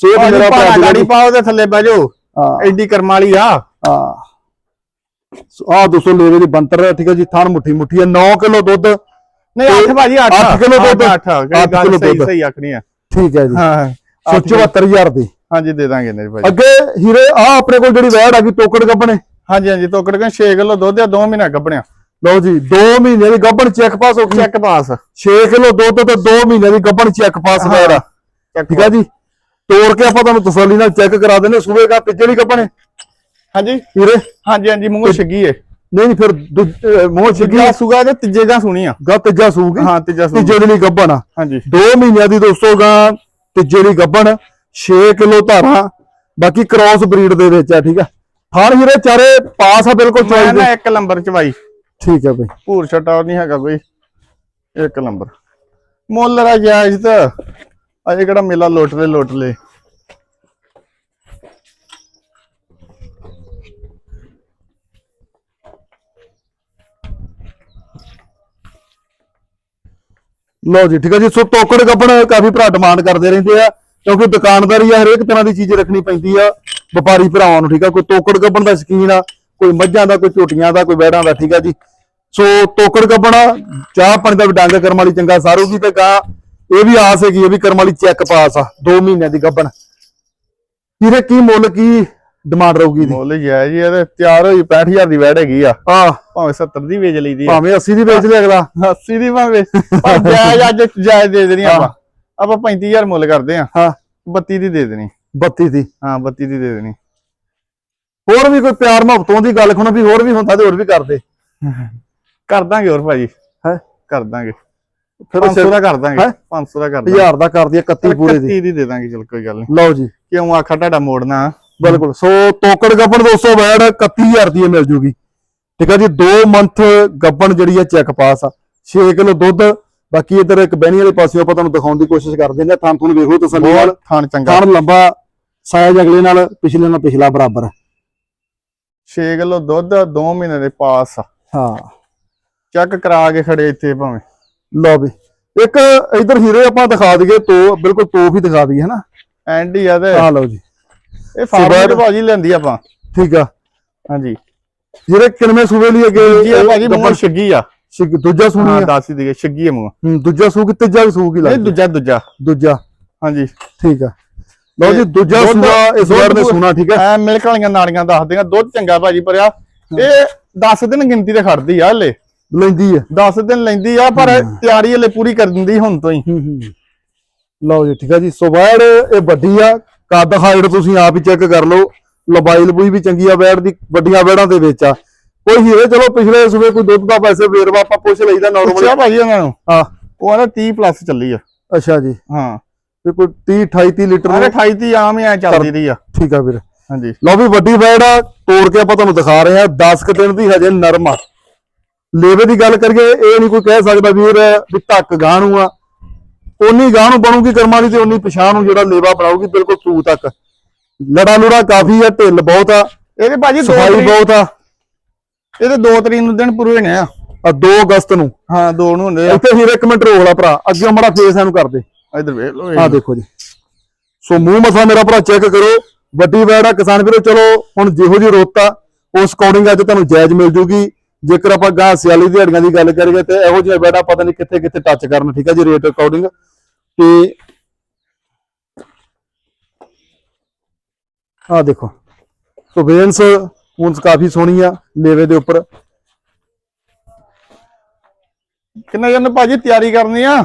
ਭਾਜੀ ਮੇਰਾ ਭਰਾ ਗਾੜੀ ਪਾਓ ਤੇ ਥੱਲੇ ਬਹਿ ਜਾਓ। ਐਡੀ ਕਰਮ ਵਾਲੀ ਆ। ਆ ਆ 200 ਲੇਵੇ ਦੀ ਬੰਤਰ ਠੀਕ ਹੈ ਜੀ ਥਣ ਮੁੱਠੀ ਮੁੱਠੀ ਹੈ 9 ਕਿਲੋ ਦੁੱਧ। ਨਹੀਂ 8 ਭਾਜੀ 8 ਅੱਠ ਕਿਲੋ ਦੁੱਧ। 8 ਅੱਠ ਗੱਲ ਕਿਲੋ ਸਹੀ ਦੁੱਧ। ਸਹੀ ਆਖਣੀ ਆ। ਠੀਕ ਹੈ ਜੀ। ਹਾਂ ਸੋ ਅੱਠ ਕਿਲੋ। 74000 ਦੀ। ਹਾਂਜੀ ਦੇ ਦਾਂਗੇ ਨੇ ਭਾਜੀ। ਅੱਗੇ ਹੀਰੇ ਆ ਆਪਣੇ ਕੋਲ ਜਿਹੜੀ ਵੈੜ ਆ ਗਈ ਟੋਕੜ ਗੱਬਣੇ। ਹਾਂਜੀ ਹਾਂਜੀ ਤੋਕੜ ਕੇ 6 ਕਿਲੋ ਦੁੱਧ ਆ 2 ਮਹੀਨਾ ਗੱਬਣਿਆ। ਲਓ ਜੀ 2 ਮਹੀਨੇ ਦੀ ਗੱਬਣ ਚੈੱਕ ਪਾਸ ਹੋ ਗਈ। ਚੈੱਕ ਪਾਸ 6 ਕਿਲੋ ਦੁੱਧ ਤੇ 2 ਮਹੀਨੇ ਦੀ ਗੱਬਣ ਚੈੱਕ ਪਾਸ ਵੈੜ ਆ। ਠੀਕ ਹੈ ਜੀ। ਤੋੜ ਕੇ ਆਪਾਂ ਤੁਹਾਨੂੰ ਤਸੱਲੀ ਨਾਲ ਚੈੱਕ ਕਰਾ ਦਿੰਦੇ ਸੂਬੇਗਾ ਤੇ ਜਿਹੜੀ ਗੱਬਣੇ ਹਾਂਜੀ। ਹੀਰੇ ਹਾਂਜੀ ਹਾਂਜੀ ਮੂੰਹ ਛੱਗੀ ਏ। ਨਹੀਂ ਨਹੀਂ ਫਿਰ ਮੋਹ ਛਿੱਗੀ ਸੁਗਾ ਤੇ ਤੀਜੇ ਦਾ ਸੁਣੀ ਆ? ਗਾ ਤੀਜਾ ਸੂਗੀ। ਹਾਂ ਤੀਜਾ ਸੂ ਤੀਜੇ ਦੀ ਗੱਬਣ ਆ। ਹਾਂਜੀ। 2 ਮਹੀਨਿਆਂ ਦੀ ਦੋਸਤੋ ਗਾਂ ਤੀਜੇ ਦੀ ਗੱਬਣ 6 ਕਿਲੋ ਧਾਰਾਂ ਬਾਕੀ ਕ੍ਰਾਸ ਬਰੀਡ ਦੇ ਵਿੱਚ ਆ ਠੀਕ ਆ। ਥਾਣ ਹੀਰੇ ਚਾਰੇ ਪਾਸ ਆ ਬਿਲਕੁਲ ਚੋਈ ਨਾ ਦੇ। ਇੱਕ ਨੰਬਰ ਚਵਾਈ ਠੀਕ ਹੈ ਬਈ। ਭੂਰ ਛਟਾ ਨਹੀਂ ਹੈਗਾ ਕੋਈ ਇੱਕ ਨੰਬਰ ਮੁੱਲ ਰਾ ਜਾਇਜ਼ ਤਾਂ ਅਜੇ ਕਿਹੜਾ ਮੇਲਾ ਲੁੱਟ ਲੈ ਲੁੱਟ ਲੈ ਲਓ ਜੀ, ਠੀਕ ਹੈ ਜੀ, ਸੋ ਟੋਕੜ ਗੱਬਣ ਕਾਫੀ ਭਰਾ ਡਿਮਾਂਡ ਕਰਦੇ ਰਹਿੰਦੇ ਆ, ਕਿਉਂਕਿ ਦੁਕਾਨਦਾਰੀ ਆ, ਹਰੇਕ ਤਰ੍ਹਾਂ ਦੀ ਚੀਜ਼ ਰੱਖਣੀ ਪੈਂਦੀ ਆ, ਵਪਾਰੀ ਭਰਾਵਾਂ ਨੂੰ, ਠੀਕ ਆ, ਕੋਈ ਟੋਕੜ ਗੱਬਣ ਦਾ ਸ਼ਕੀਨ ਆ, ਕੋਈ ਮੱਝਾਂ ਦਾ, ਕੋਈ ਝੋਟੀਆਂ ਦਾ, ਕੋਈ ਵੈੜਾਂ ਦਾ, ਠੀਕ ਆ ਜੀ। ਸੋ ਟੋਕੜ ਗੱਬਣ ਚਾਹ ਪਾਣੀ ਦਾ ਵੀ ਡੰਗ ਕਰਮ ਵਾਲੀ ਚੰਗਾ ਸਾਰੂਗੀ ਤੇ ਗਾਂ ਇਹ ਵੀ ਆਸ ਹੈਗੀ ਆ ਵੀ ਕਰਮ ਵਾਲੀ ਚੈੱਕ ਪਾਸ ਆ 2 ਮਹੀਨਿਆਂ ਦੀ ਗੱਬਣ। ਵੀਰੇ ਕੀ ਮੁੱਲ ਕੀ ਡਿਮਾਂਡ ਰਹੂਗੀ ਦੀ ਮੁੱਲ ਜਾਇਜ਼ ਹੀ ਆ ਤੇ ਤਿਆਰ ਹੋਈ 65000 ਦੀ ਵੈੜ ਹੈਗੀ ਆ। ਆ ਭਾਵੇਂ 70 ਦੀ ਵੇਚ ਲਈਦੀ ਆ। ਭਾਵੇਂ 80 ਦੀ ਵੇਚ ਲਿਆ ਅਗਲਾ। 80 ਦੀ ਭਾਵੇਂ। ਪਰ ਜਾਇਜ਼ ਅੱਜ ਜਾਇਜ਼ ਦੇ ਦੇਣੀ ਆਪਾਂ। ਆਪਾਂ 35000 ਮੁੱਲ ਕਰਦੇ ਆ। ਹਾਂ। 32 ਦੀ ਦੇ ਦੇਣੀ। 32 ਦੀ। ਹਾਂ 32 ਦੀ ਦੇ ਦੇਣੀ। ਹੋਰ ਵੀ ਕੋਈ ਪਿਆਰ ਮੁਹੱਬਤੋਂ ਦੀ ਗੱਲ ਖੁਣਾ ਵੀ ਹੋਰ ਵੀ ਹੁੰਦਾ ਤੇ ਹੋਰ ਵੀ ਕਰਦੇ। ਕਰ ਦਾਂਗੇ ਹੋਰ ਭਾਜੀ। ਹੈ? ਕਰ ਦਾਂਗੇ। ਫਿਰ 500 ਦਾ ਕਰ ਦਾਂਗੇ। ਹੈਂ? 500 ਦਾ ਕਰ ਦਾਂਗੇ। ਹਜ਼ਾਰ ਦਾ ਕਰਦੀ ਆ 31 ਪੂਰੇ ਦੀ। 31 ਦੀ ਦੇ ਦਾਂਗੇ ਚਲ ਕੋਈ ਗੱਲ ਨਹੀਂ। ਲਓ ਜੀ। ਕਿਉਂ ਆਖਾ ਤੁਹਾਡਾ ਮੋੜਨਾ? ਬਿਲਕੁਲ। ਸੋ ਤੋਕੜ ਗੱਬਣ ਦੋਸਤੋ ਵੈੜ 31000 ਦੀ ਮਿਲ ਜੂਗੀ। ਠੀਕ ਆ ਜੀ 2 ਮੰਥ ਗੱਬਣ ਜਿਹੜੀ ਆ ਚੈੱਕ ਪਾਸ ਆ। 6 ਕਿਲੋ ਦੁੱਧ ਬਾਕੀ ਇਧਰ ਇੱਕ ਬਹਿਣੀ ਵਾਲੇ ਪਾਸਿਓਂ ਆਪਾਂ ਤੁਹਾਨੂੰ ਦਿਖਾਉਣ ਦੀ ਕੋਸ਼ਿਸ਼ ਕਰਦੇ ਹਾਂ। ਥਾਂ ਤੁਹਾਨੂੰ ਵੇਖੋ ਤਸੱਲੀ ਨਾਲ। ਥਾਣ ਚੰਗਾ। ਥਾਂ ਲੰਬਾ ਸਾਇਜ਼ ਅਗਲੇ ਨਾਲ ਪਿਛਲੇ ਨਾਲ ਪਿਛਲਾ ਬਰਾਬਰ। ਹੈ 6 ਕਿਲੋ ਦੁੱਧ 2 ਮਹੀਨੇ ਦੇ ਪਾਸ ਹਾਂ। ਚੈੱਕ ਕਰਾ ਕੇ ਖੜੇ ਇੱਥੇ ਭਾਵੇਂ। ਲਓ ਵੀ ਇੱਕ ਇਧਰ ਹੀਰੇ ਆਪਾਂ ਦਿਖਾ ਦਈਏ ਤੋ ਬਿਲਕੁਲ ਤੋਪ ਹੀ ਦਿਖਾ ਦਈਏ ਹਨਾ? ਐਂਡ ਹੀ ਆ ਤੇ। ਆ ਲਓ ਜੀ। ਇਹ ਫਾਰਮ ਸੁਬਾਹ ਦੇ ਭਾਜੀ ਲੈਂਦੀ ਆਪਾਂ। ਠੀਕ ਆ। ਹਾਂਜੀ। ਜਿਹੜੇ ਕਿਨਵੇਂ ਸੂਬੇ ਲਈ ਅੱਗੇ ਜੀ ਆ ਭਾਜੀ ਮੂੰਹ ਛੱਗੀ ਆ। ਛਿੱਗ- ਦੂਜਾ ਸੂਣੀ ਆ। ਦੱਸ ਹੀ ਦਈਏ ਛੱਗੀ ਆ ਮੂੰਹ। ਹੂੰ, ਦੂਜਾ ਸੂ ਕਿ ਤੀਜਾ ਸੂ ਕੀ ਲੱਗਦਾ? ਦੂਜਾ ਦੂਜਾ। ਦੂਜਾ। ਹਾਂਜੀ। ਠੀਕ ਆ। ਲਓ ਜੀ ਦੂਜਾ ਸੂਆ ਇਸ ਵਾਰ ਨੇ ਸੂਣਾ ਠੀਕ ਹੈ ਐ ਮਿਲਕ ਵਾਲੀਆਂ ਨਾੜੀਆਂ ਦੱਸ ਦਿਆਂ ਦੁੱਧ ਚੰਗਾ ਭਾਜੀ ਭਰਿਆ। ਇਹ 10 ਦਿਨ ਗਿਣਤੀ ਤੇ ਖੜਦੀ ਆ ਹਲੇ। ਲੈਂਦੀ ਹੈ 10 ਦਿਨ ਲੈਂਦੀ ਆ ਪਰ ਤਿਆਰੀ ਹਲੇ ਪੂਰੀ ਕਰ ਦਿੰਦੀ ਹੁਣ ਤੋਂ ਹੀ। ਲਓ ਜੀ ਠੀਕ ਆ ਜੀ। ਸੋ ਵੈੜ ਇਹ ਵੱਡੀ ਆ। ਕੱਦ ਹਾਈਟ ਤੁਸੀਂ ਆਪ ਹੀ ਚੈੱਕ ਕਰ ਲਓ। ਲੰਬਾਈ ਲਬੂਈ ਵੀ ਚੰਗੀ ਆ ਵੈੜ ਦੀ ਵੱਡੀਆਂ ਵੈੜਾਂ ਦੇ ਵਿੱਚ ਆ। ਕੋਈ ਹੀਰੇ ਚਲੋ ਪਿਛਲੇ ਸੂਬੇ ਕੋਈ ਦੁੱਧ ਦਾ ਪੈਸੇ ਵੇਰਵਾ ਆਪਾਂ ਪੁੱਛ ਲਈਦਾ ਨਾਰਮਲ ਪੁੱਛਿਆ ਭਾਜੀ ਉਹਨਾਂ ਨੂੰ? ਹਾਂ। ਉਹ ਕਹਿੰਦਾ 30 ਪਲੱਸ ਚੱਲੀ ਆ। ਅੱਛਾ ਜੀ। ਹਾਂ। ਵੀ ਕੋਈ 30 28 30 ਲੀਟਰ ਅਰੇ ਨੂੰ 28 ਦੀ ਆਮ ਹੀ ਐ ਚੱਲਦੀ ਰਹੀ ਆ। ਠੀਕ ਆ ਵੀਰ। ਹਾਂਜੀ। ਲਓ ਵੀ ਵੱਡੀ ਵੈੜ ਆ। ਤੋੜ ਕੇ ਆਪਾਂ ਤੁਹਾਨੂੰ ਦਿਖਾ ਰਹੇ ਆ 10 ਕੁ ਦਿਨ ਦੀ ਹਜੇ ਨਰਮ। ਆ ਲੇਵੇ ਦੀ ਗੱਲ ਕਰੀਏ ਇਹ ਨਹੀਂ ਕੋਈ ਕਹਿ ਸਕਦਾ ਵੀਰ ਵੀ ਧੱਕ ਗਾਂ ਨੂੰ ਆ। ਉਨੀ ਗਾਂ ਨੂੰ ਬਣੂਗੀ ਕਰਮਾਂ ਦੀ ਤੇ ਉਨੀ ਪਛਾਣ ਨੂੰ ਜਿਹੜਾ ਲੇਵਾ ਬਣਾਉਗੀ ਬਿਲਕੁਲ ਤੂ ਤੱਕ। ਲੜਾ ਲੁੜਾ ਕਾਫੀ ਆ ਢਿੱਲ ਬਹੁਤ ਆ ਇਹਦੇ ਭਾਜੀ ਦੋ ਸਫ਼ਾਈ ਤਰੀਕ ਬਹੁਤ ਆ। ਇਹਦੇ 2 ਤਰੀਕ ਨੂੰ ਦਿਨ ਪੂਰੇ ਹੋਣੇ ਆ। ਆ 2 ਅਗਸਤ ਨੂੰ। ਹਾਂ ਦੋ ਨੂੰ ਹੁੰਦੇ ਆ। ਇੱਥੇ ਹੀਰੇ ਇੱਕ ਮਿੰਟ ਰੋਕ ਲਾ ਭਰਾ ਅੱਗੇ ਮੜਾ ਫੇਸ ਇਹਨੂੰ ਕਰ ਦੇ। ਇਧਰ ਵੇਖ ਲਓ ਆ ਦੇਖੋ ਜੀ। ਸੋ ਮੂੰਹ ਮਸਾ ਮੇਰਾ ਭਰਾ ਚੈੱਕ ਕਰੋ ਵੱਡੀ ਵੈੜ ਆ ਕਿਸਾਨ ਵੀਰੋ ਚਲੋ ਹੁਣ ਜਿਹੋ ਜੀ ਰੁੱਤ ਉਸ ਅਕੋਰਡਿੰਗ ਅੱਜ ਤੁਹਾਨੂੰ ਜਾਇਜ਼ ਮਿਲ ਜੂਗੀ। ਜੇਕਰ ਆਪਾਂ ਗਾਂ ਸਿਆਲੀ ਦਿਹਾੜੀਆਂ ਦੀ ਗੱਲ ਕਰੀਏ ਤੇ ਇਹੋ ਜਿਹੀਆਂ ਵੈੜਾਂ ਪਤਾ ਨਹੀਂ ਕਿੱਥੇ ਕਿੱਥੇ ਟੱਚ ਕਰਨ ਠੀਕ ਆ ਜੀ ਰੇਟ ਅਕੋਰਡਿੰਗ ਤੇ ਆ ਦੇਖੋ ਸੋ ਵੇਨਸ ਹੁਣ ਕਾਫੀ ਸੋਹਣੀ ਆ ਲੇਵੇ ਦੇ ਉੱਪਰ। ਕਿੰਨਾ ਜਨ ਭਾਜੀ ਤਿਆਰੀ ਕਰਨੀ ਆ?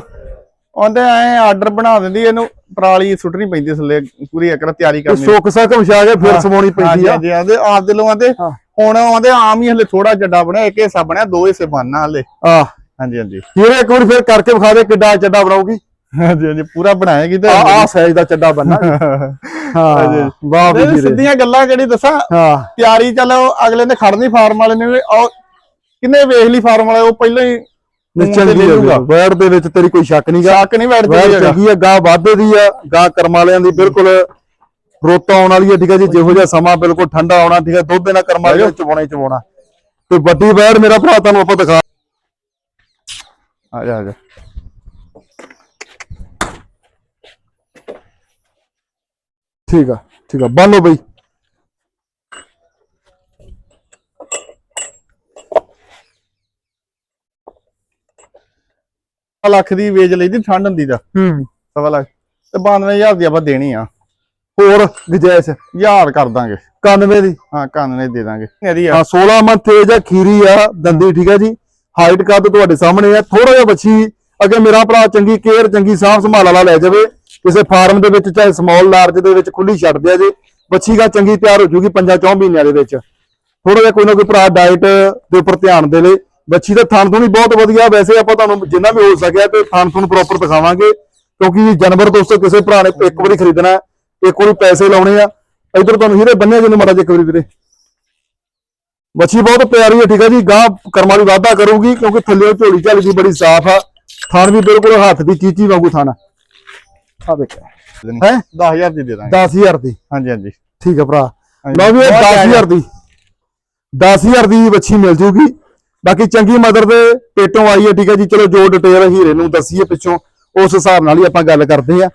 ਉਹਦੇ ਐ ਆਰਡਰ ਬਣਾ ਦਿੰਦੀ ਇਹਨੂੰ ਪਰਾਲੀ ਸੁੱਟਣੀ ਪੈਂਦੀ ਥੱਲੇ ਪੂਰੀ ਇੱਕ ਤਿਆਰੀ ਤੇ ਕਰਨੀ। ਸੁੱਕ ਸਕ ਵਿਛਾ ਕੇ ਫਿਰ ਸਮਾਉਣੀ ਪੈਂਦੀ ਆ। ਹਾਂਜੀ ਆਦੇ ਆਪ ਦੇ ਲੋਆਂ ਹਾਂ। ਹੁਣ ਆਉਂਦੇ ਆਮ ਹੀ ਹਲੇ ਥੋੜਾ ਜੱਡਾ ਬਣਿਆ ਇੱਕ ਹਿੱਸਾ ਬਣਿਆ ਦੋ ਹਿੱਸੇ ਬਣਨਾ ਹਲੇ। ਆ ਹਾਂਜੀ ਹਾਂਜੀ। ਹੀਰੇ ਇੱਕ ਵਾਰ ਫਿਰ ਕਰਕੇ ਵਿਖਾ ਦੇ ਕਿੱਡਾ ਚੱਡਾ ਬਣਾਉਗੀ ਹਾਂਜੀ ਹਾਂਜੀ ਪੂਰਾ ਬਣਾਏਗੀ ਤੇ ਆ ਸਾਈਜ਼ ਦਾ ਚੱਡਾ ਬੰਨਾ ਹਾਂ। ਵਾਹ ਵੀਰੇ। ਸਿੱਧੀਆਂ ਗੱਲਾਂ ਜਿਹੜੀ ਦੱਸਾਂ ਹਾਂ। ਤਿਆਰੀ ਚਲੋ ਅਗਲੇ ਨੇ ਖੜਨੀ ਫਾਰਮ ਵਾਲੇ ਨੇ ਕਿੰਨੇ ਵੇਖ ਲਈ ਫਾਰਮ ਵਾਲਾ ਉਹ ਪਹਿਲਾਂ ਹੀ ਮੂੰਹ ਤੇ ਨਿਸ਼ਚੰਗੀ ਲੈ ਲੂਗਾ। ਹੈ ਵੈੜ ਦੇ ਵਿੱਚ ਤੇਰੀ ਕੋਈ ਸ਼ੱਕ ਨਹੀਂਗਾ ਸ਼ੱਕ ਨਹੀਂ ਬੈਠਦੀ ਵੈੜ ਹੈਗਾ। ਗਾਂ ਵਾਧੇ ਦੀ ਆ ਗਾਂ ਕਰਮ ਵਾਲਿਆਂ ਦੀ ਬਿਲਕੁਲ ਰੋਤਾ ਆਉਣ ਵਾਲੀ ਆ ਠੀਕ ਹੈ ਜੀ ਜਿਹੋ ਜਿਹਾ ਸਮਾਂ ਬਿਲਕੁਲ ਠੰਡਾ ਆਉਣਾ ਠੀਕ ਹੈ ਦੁੱਧ ਦੇਣਾ ਕਰਮ ਵਾਲਿਆਂ ਚਵਾਉਣਾ ਹੀ ਚਵਾਉਣਾ ਤੇ ਵੱਡੀ ਵੈੜ ਮੇਰਾ ਭਰਾ ਤੁਹਾਨੂੰ ਆਪਾਂ ਦਿਖਾ ਆ ਜਾ ਆ ਜਾ ਠੀਕ ਆ ਠੀਕ ਆ ਬੰਨ ਲਓ ਬਈ। ਲੱਖ ਦੀ ਵੇਚ ਲਈ ਦੀ ਠੰਡ ਹੁੰਦੀ ਦਾ ਹੂੰ। ਸਵਾ ਲੱਖ। ਤੇ 92000 ਦੀ ਆਪਾਂ ਦੇਣੀ ਆ। ਹੋਰ ਗੁਜਾਇਸ਼ ਹਜ਼ਾਰ ਕਰ ਦਾਂਗੇ। 91 ਦੀ। ਹਾਂ ਕੰਨ ਨੇ ਦੇ ਦਾਂਗੇ। ਇਹਦੀ ਆ? ਹਾਂ 16 ਮੰਥ ਏਜ ਆ ਖੀਰੀ ਆ ਦੰਦੀ ਠੀਕ ਹੈ ਜੀ? ਹਾਈਟ ਕੱਦ ਤੁਹਾਡੇ ਸਾਹਮਣੇ ਆ ਥੋੜਾ ਜਿਹਾ ਬੱਚੀ ਅਗੇ ਮੇਰਾ ਭਰਾ ਚੰਗੀ ਕੇਅਰ ਚੰਗੀ ਸਾਫ਼ ਸੰਭਾਲ ਵਾਲਾ ਲੈ ਜਾਵੇ। ਕਿਸੇ ਫਾਰਮ ਦੇ ਵਿੱਚ ਚਾਹੇ ਸਮਾਲ ਲਾਰਜ ਦੇ ਵਿੱਚ ਖੁੱਲੀ ਛੱਡ ਦਿਆ ਜੇ। ਬੱਚੀ ਦਾ ਚੰਗੀ ਤਿਆਰ ਹੋ ਜੂਗੀ ਪੰਜਾਂ ਚੌਂ ਮਹੀਨਿਆਂ ਦੇ ਵਿੱਚ। ਥੋੜਾ ਜਿਹਾ ਕੋਈ ਨਾ ਕੋਈ ਭਰਾ ਡਾਈਟ ਦੇ ਉੱਪਰ ਧਿਆਨ ਦੇ ਲੇ। ਬੱਚੀ ਦਾ ਥਣ ਥੁਣੀ ਬਹੁਤ ਵਧੀਆ। ਵੈਸੇ ਆਪਾਂ ਤੁਹਾਨੂੰ ਜਿੰਨਾ ਵੀ ਹੋ ਸਕਿਆ ਤੇ ਥਣ ਥੁਣ ਪ੍ਰੋਪਰ ਦਿਖਾਵਾਂਗੇ। ਕਿਉਂਕਿ ਜਾਨਵਰ ਦੋਸਤੋ ਕਿਸੇ ਭਰਾ ਨੇ ਇੱਕ ਵਾਰੀ ਖਰੀਦਣਾ ਇੱਕ ਵਾਰੀ ਪੈਸੇ ਲਾਉਣੇ ਆ ਇਧਰ ਤੁਹਾਨੂੰ ਹੀਰੇ ਬੰਨਿਆ ਜਿਹਨੂੰ ਮਾੜਾ ਜਿਹਾ ਇੱਕ ਵਾਰੀ ਵੀਰੇ। ਮੱਛੀ ਬਹੁਤ ਪਿਆਰੀ ਹੈ ਠੀਕ ਹੈ ਜੀ ਗਾਂ ਕਰਮਾਂ ਦੀ ਵਾਧਾ ਕਰੂਗੀ ਕਿਉਂਕਿ ਥੱਲੇ ਝੋਲੀ ਝਾਲੀ ਦੀ ਬੜੀ ਸਾਫ਼ ਆ। ਥਣ ਵੀ ਬਿਲਕੁਲ ਹੱਥ ਦੀ ਚੀਚੀ ਵਾਂਗੂ ਥਣ ਆ। ਆ ਵੇਖ। ਹੈ? 10000 ਦੀ ਦੇ ਦਾਂਗੇ। 10000 ਦੀ। ਹਾਂਜੀ ਹਾਂਜੀ। ਠੀਕ ਹੈ ਭਰਾ। ਲਓ ਵੀ ਇਹ ਬਹੁਤ 10000 ਦੀ। 10000 ਦੀ ਬੱਚੀ ਮਿਲ ਜੂਗੀ। ਬਾਕੀ ਚੰਗੀ ਮਦਰ ਦੇ ਪੇਟੋਂ ਆਈ ਹੈ ਠੀਕ ਹੈ ਜੀ। ਚਲੋ ਜੋ ਡਿਟੇਲ ਹੀਰੇ ਨੂੰ ਦੱਸੀਏ ਪਿੱਛੋਂ ਉਸ ਹਿਸਾਬ ਨਾਲ ਹੀ ਆਪਾਂ ਗੱਲ ਕਰਦੇ ਆ।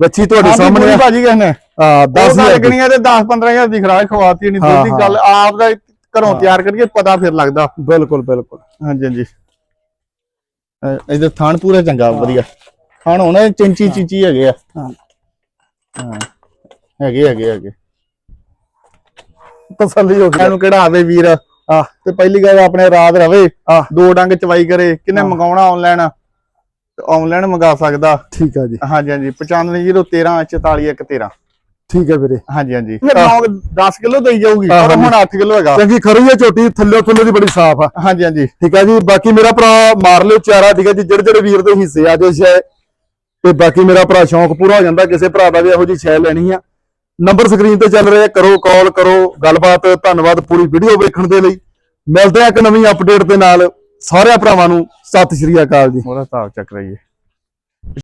ਬੱਚੀ ਤੁਹਾਡੇ ਸਾਹਮਣੇ ਆ। ਭਾਜੀ ਕਿਸ ਨੇ ਹਾਂ, 10 10000 ਹਜ਼ਾਰ ਦੀ। ਲੱਗਣੀਆਂ ਤੇ 10 15000 ਦੀ ਖਰਾਕ ਖਵਾਤੀ ਨਹੀਂ ਹਾਂ, ਦੁੱਧ ਦੀ ਹਾਂ। ਗੱਲ ਆਪ ਦਾ ਘਰੋਂ ਤਿਆਰ ਕਰਕੇ ਪਤਾ ਫਿਰ ਲੱਗਦਾ। ਬਿਲਕੁਲ ਬਿਲਕੁਲ। ਹਾਂਜੀ ਹਾਂਜੀ। ਇਹਦੇ ਥਾਣ ਪੂਰਾ ਚੰਗਾ ਵਧੀਆ। ਥਾਣ ਹੋਣਾ ਚਿੰਚੀ ਚਿੰਚੀ ਹੈਗੇ ਆ। ਹਾਂ। ਹੈਗੇ ਹੈਗੇ ਹੈਗੇ। ਤਸੱਲੀ ਹੋ ਗਈ। ਇਹਨੂੰ ਕਿਹੜਾ ਆਵੇ ਵੀਰ? ਆ ਤੇ ਪਹਿਲੀ ਗੱਲ ਆਪਣੇ ਰਾਤ ਰਵੇ ਦੋ ਡੰਗ ਚਵਾਈ ਕਰੇ ਕਿੰਨੇ ਮੰਗਾਉਣਾ ਆਨਲਾਈਨ ਆਨਲਾਈਨ ਮੰਗਾ ਸਕਦਾ। ਠੀਕ ਆ ਜੀ। ਹਾਂਜੀ ਹਾਂਜੀ। 9513 44113 ਠੀਕ ਹੈ ਵੀਰੇ। ਹਾਂਜੀ ਹਾਂਜੀ। ਫਿਰ 10 ਕਿਲੋ ਦੇਈ ਜਾਊਗੀ ਪਰ। ਹੁਣ 8 ਕਿਲੋ ਹੈਗਾ। ਚੰਗੀ ਖਰੀ ਹੈ ਝੋਟੀ ਥੱਲੇ ਥੱਲੇ ਦੀ ਬੜੀ ਸਾਫ਼ ਆ। ਹਾਂਜੀ ਹਾਂਜੀ। ਠੀਕ ਹੈ ਜੀ। ਬਾਕੀ ਮੇਰਾ ਭਰਾ ਮਾਰ ਲਿਓ ਚਾਰਾ ਠੀਕ ਹੈ ਜੀ। ਜਿਹੜੇ ਜਿਹੜੇ ਵੀਰ ਦੇ ਹਿੱਸੇ ਆ ਜੇ ਸ਼ੈ ਤੇ ਬਾਕੀ ਮੇਰਾ ਭਰਾ ਸ਼ੌਂਕ ਪੂਰਾ ਹੋ ਜਾਂਦਾ ਕਿਸੇ ਭਰਾ ਦਾ ਵੀ ਇਹੋ ਜੀ ਸ਼ੈ ਲੈਣੀ ਆ। ਨੰਬਰ ਸਕਰੀਨ ਤੇ ਚੱਲ ਰਿਹਾ ਕਰੋ ਕਾਲ ਕਰੋ ਗੱਲਬਾਤ। ਧੰਨਵਾਦ ਪੂਰੀ ਵੀਡੀਓ ਵੇਖਣ ਦੇ ਲਈ। ਮਿਲਦੇ ਆ ਇੱਕ ਨਵੀਂ ਅਪਡੇਟ ਦੇ ਨਾਲ। ਸਾਰਿਆਂ ਭਰਾਵਾਂ ਨੂੰ ਸਤਿ ਸ਼੍ਰੀ ਅਕਾਲ ਜੀ। ਉਹਦਾ ਹਿਸਾਬ ਚੱਕ ਰਹੀਏ